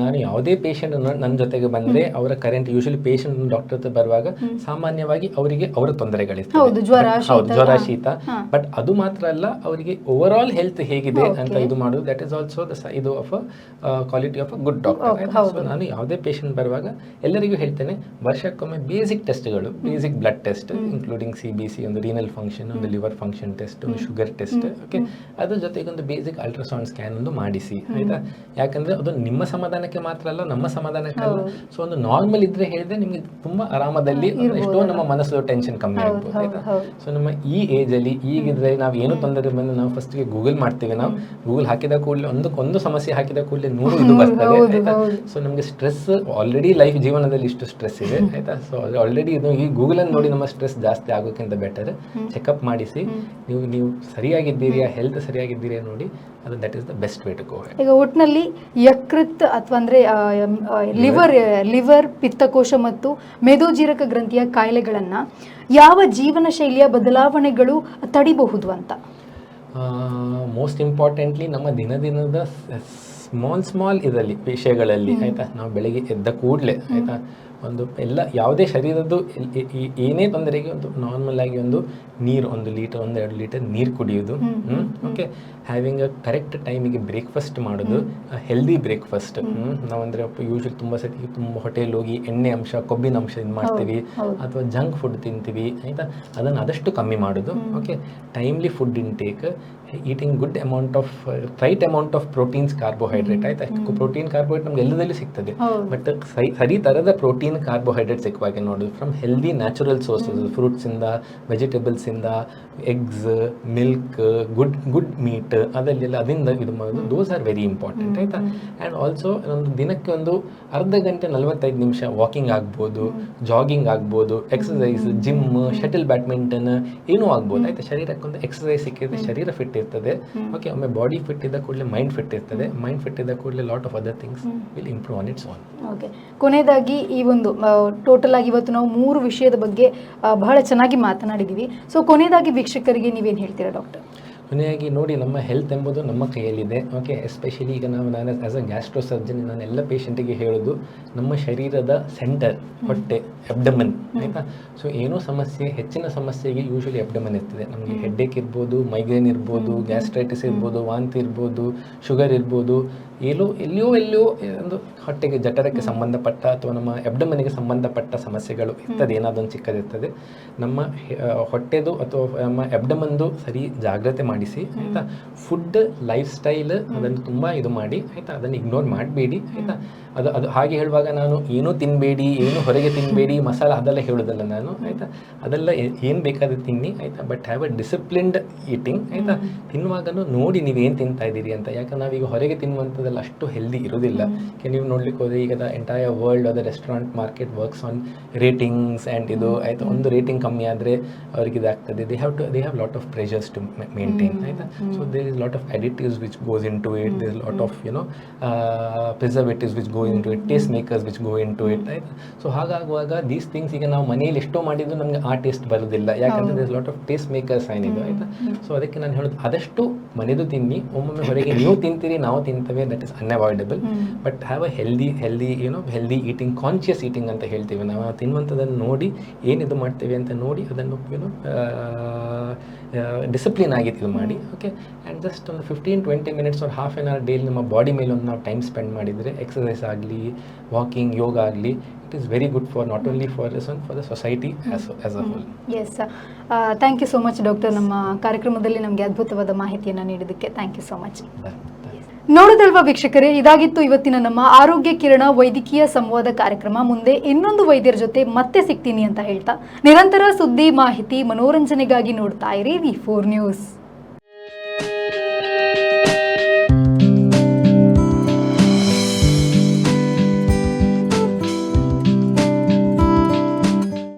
ನಾನು ಯಾವುದೇ ಪೇಷಂಟ್ ನನ್ನ ಜೊತೆಗೆ ಬಂದ್ರೆ ಅವರ ಕರೆಂಟ್ ಯೂಶಲಿ ಪೇಷಂಟ್ ಡಾಕ್ಟರ್ ಹತ್ರ ಬರುವಾಗ ಸಾಮಾನ್ಯವಾಗಿ ಅವರಿಗೆ ಅವರ ತೊಂದರೆಗಳಿರ್ತವೆ ಹೌದು, ಜ್ವರ, ಶೀತ, ಬಟ್ ಅದು ಮಾತ್ರ ಅಲ್ಲ ಅವರಿಗೆ ಓವರ್ ಆಲ್ ಹೆಲ್ತ್ ಹೇಗಿದೆ ಅಂತ ಇದು ಮಾಡೋದು ದಟ್ ಇಸ್ ಆಲ್ಸೋ ದ ಇದು of quality of a good doctor ನಾನು ಯಾವುದೇ ಪೇಷಂಟ್ ಬರುವಾಗ ಎಲ್ಲರಿಗೂ ಹೇಳ್ತೇನೆ ವರ್ಷಕ್ಕೊಮ್ಮೆ basic ಟೆಸ್ಟ್ಗಳು basic blood test including C B C ಒಂದು ರೀನಲ್ ಫಂಕ್ಷನ್ ಒಂದು ಲಿವರ್ ಫಂಕ್ಷನ್ ಟೆಸ್ಟ್ ಒಂದು ಶುಗರ್ ಟೆಸ್ಟ್ ಓಕೆ ಅದ್ರ ಜೊತೆಗೆ ಒಂದು ಬೇಸಿಕ್ ಅಲ್ಟ್ರಾಸೌಂಡ್ ಸ್ಕ್ಯಾನ್ ಒಂದು ಮಾಡಿಸಿ ಆಯ್ತಾ? ಯಾಕಂದ್ರೆ ಅದು ನಿಮ್ಮ ಸಮಾಧಾನಕ್ಕೆ ಮಾತ್ರ ಅಲ್ಲ ನಮ್ಮ ಸಮಾಧಾನಕ್ಕೆ ಅಲ್ಲ. ಸೊ ಒಂದು ನಾರ್ಮಲ್ ಇದ್ರೆ ಹೇಳಿದ್ರೆ ನಿಮ್ಗೆ ತುಂಬಾ ಆರಾಮದಲ್ಲಿ ಎಷ್ಟೋ ನಮ್ಮ ಅಲ್ಲ? ಮನಸ್ಸು ಟೆನ್ಷನ್ ಕಮ್ಮಿ ಆಗ್ಬೋದು ಆಯ್ತಾ? ಸೊ ನಮ್ಮ ಈ ಏಜ್ ಅಲ್ಲಿ ಈಗಿದ್ರೆ ನಾವು ಏನು ತೊಂದರೆ ಬಂದು ನಾವು ಫಸ್ಟ್ಗೆ ಗೂಗಲ್ ಮಾಡ್ತೀವಿ. ನಾವು ಗೂಗಲ್ ಹಾಕಿದ ಕೂಡಲೇ ಒಂದು ಒಂದು ಸಮಸ್ಯೆ ಹಾಕಿದ ಕೂಡಲೇ ನೂರು ಇದು ಬರ್ತದೆ ಆಯ್ತಾ? ಸೊ ನಮಗೆ ಸ್ಟ್ರೆಸ್ ಆಲ್ರೆಡಿ ಲೈಫ್ ಜೀವನದಲ್ಲಿ ಇಷ್ಟು ಸ್ಟ್ರೆಸ್ ಇದೆ ಆಯ್ತಾ? ಸೊ ಆಲ್ರೆಡಿ ಇದು ಈ ಗೂಗಲ್ ಅನ್ನು ನೋಡಿ ನಮ್ಮ ಸ್ಟ್ರೆಸ್ ಜಾಸ್ತಿ ಆಗೋಕ್ಕಿಂತ ಬೆಟರ್ ಚೆಕಪ್ ಮಾಡಿಸಿ ನೀವು ನೀವು ಸರಿಯಾಗಿದ್ದೀರಿಯಾ ಹೆಲ್ತ್ ಸರಿಯಾಗಿದ್ದೀರಿಯಾ ನೋಡಿ that is the best way to go ಈಗ ಒಟ್ಟಿನಲ್ಲಿ ಯಕೃತ್ ಅಥವಾ ಅಂದ್ರೆ ಲಿವರ್ ಲಿವರ್ ಪಿತ್ತಕೋಶ ಮತ್ತು ಮೆದೋಜೀರಕ ಗ್ರಂಥಿಯ ಕಾಯಿಲೆಗಳನ್ನ ಯಾವ ಜೀವನ ಶೈಲಿಯ ಬದಲಾವಣೆಗಳು ತಡಿಬಹುದು ಅಂತ? ಮೋಸ್ಟ್ ಇಂಪಾರ್ಟೆಂಟ್ಲಿ ನಮ್ಮ ದಿನ ದಿನದ ಸ್ಮಾಲ್ ಸ್ಮಾಲ್ ಇದರಲ್ಲಿ ವಿಷಯಗಳಲ್ಲಿ ಆಯ್ತಾ? ನಾವು ಬೆಳಿಗ್ಗೆ ಎದ್ದ ಕೂಡಲೇ ಆಯ್ತಾ? ಒಂದು ಎಲ್ಲ ಯಾವುದೇ ಶರೀರದ್ದು ಏನೇ ತೊಂದರೆಗೆ ಒಂದು ನಾರ್ಮಲ್ ಆಗಿ ಒಂದು ನೀರು ಒಂದು ಲೀಟರ್ ಒಂದು ಎರಡು ಲೀಟರ್ ನೀರು ಕುಡಿಯೋದು ಓಕೆ ಹ್ಯಾವಿಂಗ್ ಅ ಕರೆಕ್ಟ್ ಟೈಮಿಗೆ ಬ್ರೇಕ್ಫಾಸ್ಟ್ ಮಾಡೋದು ಹೆಲ್ದಿ ಬ್ರೇಕ್ಫಾಸ್ಟ್ ನಾವಂದ್ರೆ ಯೂಶಲಿ ತುಂಬ ಸತಿ ತುಂಬ ಹೋಟೆಲ್ ಹೋಗಿ ಎಣ್ಣೆ ಅಂಶ ಕೊಬ್ಬಿನ ಅಂಶ ಇದು ಮಾಡ್ತೀವಿ ಅಥವಾ ಜಂಕ್ ಫುಡ್ ತಿಂತೀವಿ ಆಯಿತಾ? ಅದನ್ನು ಆದಷ್ಟು ಕಮ್ಮಿ ಮಾಡೋದು okay timely food intake eating good amount of right amount of proteins carbohydrate ಆಯ್ತಾ? ಪ್ರೋಟೀನ್ ಕಾರ್ಬೋಹೈಡ್ರೇಟ್ ನಮ್ಗೆ ಎಲ್ಲದಲ್ಲಿ ಸಿಗ್ತದೆ. ಬಟ್ ಸರಿ ಸರಿ ಥರದ ಪ್ರೋಟೀನ್ ಕಾರ್ಬೋಹೈಡ್ರೇಟ್ ಸಿಕ್ಕುವಾಗೆ ನೋಡೋದು. ಫ್ರಮ್ ಹೆಲ್ದಿ ನ್ಯಾಚುರಲ್ ಸೋರ್ಸಸ್ ಫ್ರೂಟ್ಸಿಂದ ವೆಜಿಟೇಬಲ್ಸಿಂದ eggs milk good good meat ಅದಲ್ಲೆಲ್ಲ ಅದರಿಂದ ಇದು ಮಾಡೋದು ದೋಸ್ ಆರ್ ವೆರಿ ಇಂಪಾರ್ಟೆಂಟ್ ಆಯ್ತಾ? ಆ್ಯಂಡ್ ಆಲ್ಸೋ ಒಂದು ದಿನಕ್ಕೆ ಒಂದು ಅರ್ಧ ಗಂಟೆ ನಲವತ್ತೈದು ನಿಮಿಷ ವಾಕಿಂಗ್ ಆಗ್ಬೋದು ಜಾಗಿಂಗ್ ಆಗ್ಬೋದು ಎಕ್ಸಸೈಸ್ ಜಿಮ್ ಶಟಲ್ ಬ್ಯಾಡ್ಮಿಂಟನ್ ಏನೂ ಆಗ್ಬೋದು ಆಯ್ತಾ? ಶರೀರಕ್ಕೊಂದು ಎಕ್ಸಸೈಸ್ ಸಿಕ್ಕಿದ್ರೆ ಶರೀರ ಫಿಟ್ ಇರ್ತದೆ. ಓಕೆ ಒಮ್ಮೆ ಬಾಡಿ ಫಿಟ್ ಇದ್ದ ಕೂಡಲೇ ಮೈಂಡ್ ಫಿಟ್ ಇರ್ತದೆ. ಮೈಂಡ್ ಫಿಟ್ ಇದ್ದ ಕೂಡಲೇ lot of other things will improve on its own okay ಕೊನೆಯದಾಗಿ ಈ ಒಂದು ಟೋಟಲ್ ಆಗಿ ಇವತ್ತು ನಾವು ಮೂರು ವಿಷಯದ ಬಗ್ಗೆ ಬಹಳ ಚೆನ್ನಾಗಿ ಮಾತನಾಡಿದ್ದೀವಿ ಸೊ ಕೊನೆಯದಾಗಿ ವೀಕ್ಷಕರಿಗೆ ನೀವೇನು ಹೇಳ್ತೀರಾ ಡಾಕ್ಟರ್ ಕೊನೆಯಾಗಿ ನೋಡಿ ನಮ್ಮ ಹೆಲ್ತ್ ಎಂಬುದು ನಮ್ಮ ಕೈಯಲ್ಲಿದೆ. ಓಕೆ ಎಸ್ಪೆಷಲಿ ಈಗ ನಾವು ನಾನು ಆ್ಯಸ್ ಅ ಗ್ಯಾಸ್ಟ್ರೋ ಸರ್ಜನ್ ನಾನು ಎಲ್ಲ ಪೇಷಂಟಿಗೆ ಹೇಳೋದು ನಮ್ಮ ಶರೀರದ ಸೆಂಟರ್ ಹೊಟ್ಟೆ ಅಬ್ಡಮನ್ ಆಯಿತಾ? ಸೊ ಏನೋ ಸಮಸ್ಯೆ ಹೆಚ್ಚಿನ ಸಮಸ್ಯೆಗೆ ಯೂಶಲಿ ಅಬ್ಡಮನ್ ಇರ್ತದೆ. ನಮಗೆ ಹೆಡ್ಡೇಕ್ ಇರ್ಬೋದು ಮೈಗ್ರೇನ್ ಇರ್ಬೋದು ಗ್ಯಾಸ್ಟ್ರೈಟಿಸ್ ಇರ್ಬೋದು ವಾಂತಿ ಇರ್ಬೋದು ಶುಗರ್ ಇರ್ಬೋದು ಎಲ್ಲೋ ಎಲ್ಲಿಯೋ ಎಲ್ಲಿಯೋ ಒಂದು ಹೊಟ್ಟೆಗೆ ಜಠರಕ್ಕೆ ಸಂಬಂಧಪಟ್ಟ ಅಥವಾ ನಮ್ಮ ಎಬ್ಡಮನಿಗೆ ಸಂಬಂಧಪಟ್ಟ ಸಮಸ್ಯೆಗಳು ಇರ್ತದೆ ಏನಾದೊಂದು ಚಿಕ್ಕದಿರ್ತದೆ ನಮ್ಮ ಹೊಟ್ಟೆದು ಅಥವಾ ನಮ್ಮ ಎಬ್ಡಮನ್ದು ಸರಿ ಜಾಗ್ರತೆ ಮಾಡಿಸಿ ಆಯಿತಾ? ಫುಡ್ ಲೈಫ್ ಸ್ಟೈಲ್ ಅದನ್ನು ತುಂಬ ಇದು ಮಾಡಿ ಆಯಿತಾ? ಅದನ್ನು ಇಗ್ನೋರ್ ಮಾಡಬೇಡಿ ಆಯಿತಾ? ಅದು ಅದು ಹಾಗೆ ಹೇಳುವಾಗ ನಾನು ಏನೂ ತಿನ್ನಬೇಡಿ ಏನು ಹೊರಗೆ ತಿನ್ನಬೇಡಿ ಮಸಾಲ ಅದೆಲ್ಲ ಹೇಳೋದಲ್ಲ ನಾನು ಆಯಿತಾ? ಅದೆಲ್ಲ ಏನು ಬೇಕಾದ್ರೆ ತಿನ್ನಿ ಆಯಿತಾ? But have a disciplined eating ಆಯಿತಾ? ತಿನ್ನುವಾಗನೂ ನೋಡಿ ನೀವು ಏನು ತಿಂತಾ ಇದ್ದೀರಿ ಅಂತ. ಯಾಕಂದ್ರೆ ನಾವೀಗ ಹೊರಗೆ ತಿನ್ನುವಂಥದ್ದೆಲ್ಲ ಅಷ್ಟು ಹೆಲ್ದಿ ಇರೋದಿಲ್ಲ ನೀವು ನೋಡ್ಲಿಕ್ಕೆ ಹೋದರೆ ಈಗ ಎಂಟೈರ್ ವರ್ಲ್ಡ್ ಅದ restaurant market works on ratings and ಇದು ಆಯಿತಾ? ಒಂದು ರೇಟಿಂಗ್ ಕಮ್ಮಿ ಆದರೆ ಅವ್ರಿಗೆ ಇದಾಗ್ತದೆ. They have to they have lot of pressures to maintain ಆಯಿತಾ? So there is lot of additives which goes into it there lot of you know preservatives which go into it taste makers which go into it right so ಹಾಗಾಗುವಾಗ these things ಈಗ ನಾವು ಮನೆಯಲ್ಲಿ ಎಷ್ಟೋ ಮಾಡಿದ್ರು ನಮಗೆ ಆ taste ಬರೋದಿಲ್ಲ. ಯಾಕಂದರೆ this lot of taste makers ಏನಿದೆ ಆಯಿತಾ? ಸೊ ಅದಕ್ಕೆ ನಾನು ಹೇಳೋದು ಆದಷ್ಟು ಮನೆದು ತಿನ್ನಿ ಒಮ್ಮೊಮ್ಮೆ ಹೊರಗೆ ನೀವು ತಿಂತೀರಿ ನಾವು ತಿಂತೇವೆ that is unavoidable but have a healthy healthy ಏನೋ ಹೆಲ್ದಿ ಈಟಿಂಗ್ ಕಾನ್ಷಿಯಸ್ ಈಟಿಂಗ್ ಅಂತ ಹೇಳ್ತೀವಿ. ನಾವು ತಿನ್ನುವಂಥದ್ದನ್ನು ನೋಡಿ ಏನಿದು ಮಾಡ್ತೇವೆ ಅಂತ ನೋಡಿ ಅದನ್ನು ಏನೋ ಡಿಸಿಪ್ಲಿನ್ ಆಗಿ ಇದು ಮಾಡಿ ಓಕೆ ಆ್ಯಂಡ್ ಜಸ್ಟ್ ಒಂದು ಫಿಫ್ಟೀನ್ ಟ್ವೆಂಟಿ ಮಿನಿಟ್ಸ್ ಒಂದು ಹಾಫ್ ಆನ್ ಅವರ್ ಡೇಲಿ ನಮ್ಮ ಬಾಡಿ ಮೇಲೆ ಒಂದು ನಾವು ಟೈಮ್ ಸ್ಪೆಂಡ್ ಮಾಡಿದರೆ ಎಕ್ಸಸೈಸ್ ಆಗಲಿ ವಾಕಿಂಗ್ ಯೋಗ ಆಗಲಿ it is very good for not only for this one for the society as as a whole yes thank you so much doctor ನಮ್ಮ ಕಾರ್ಯಕ್ರಮದಲ್ಲಿ ನಮಗೆ ಅದ್ಭುತವಾದ ಮಾಹಿತಿಯನ್ನು ನೀಡಿದ್ದಕ್ಕೆ ಥ್ಯಾಂಕ್ ಯು ಸೋ ಮಚ್ ನೋಡಿದಲ್ವಾ ವೀಕ್ಷಕರೇ ಇದಾಗಿತ್ತು ಇವತ್ತಿನ ನಮ್ಮ ಆರೋಗ್ಯ ಕಿರಣ ವೈದ್ಯಕೀಯ ಸಂವಾದ ಕಾರ್ಯಕ್ರಮ. ಮುಂದೆ ಇನ್ನೊಂದು ವೈದ್ಯರ ಜೊತೆ ಮತ್ತೆ ಸಿಗ್ತೀನಿ ಅಂತ ಹೇಳ್ತಾ ನಿರಂತರ ಸುದ್ದಿ ಮಾಹಿತಿ ಮನೋರಂಜನೆಗಾಗಿ ನೋಡ್ತಾ ಇರಿ ವಿ ಫೋರ್ ನ್ಯೂಸ್.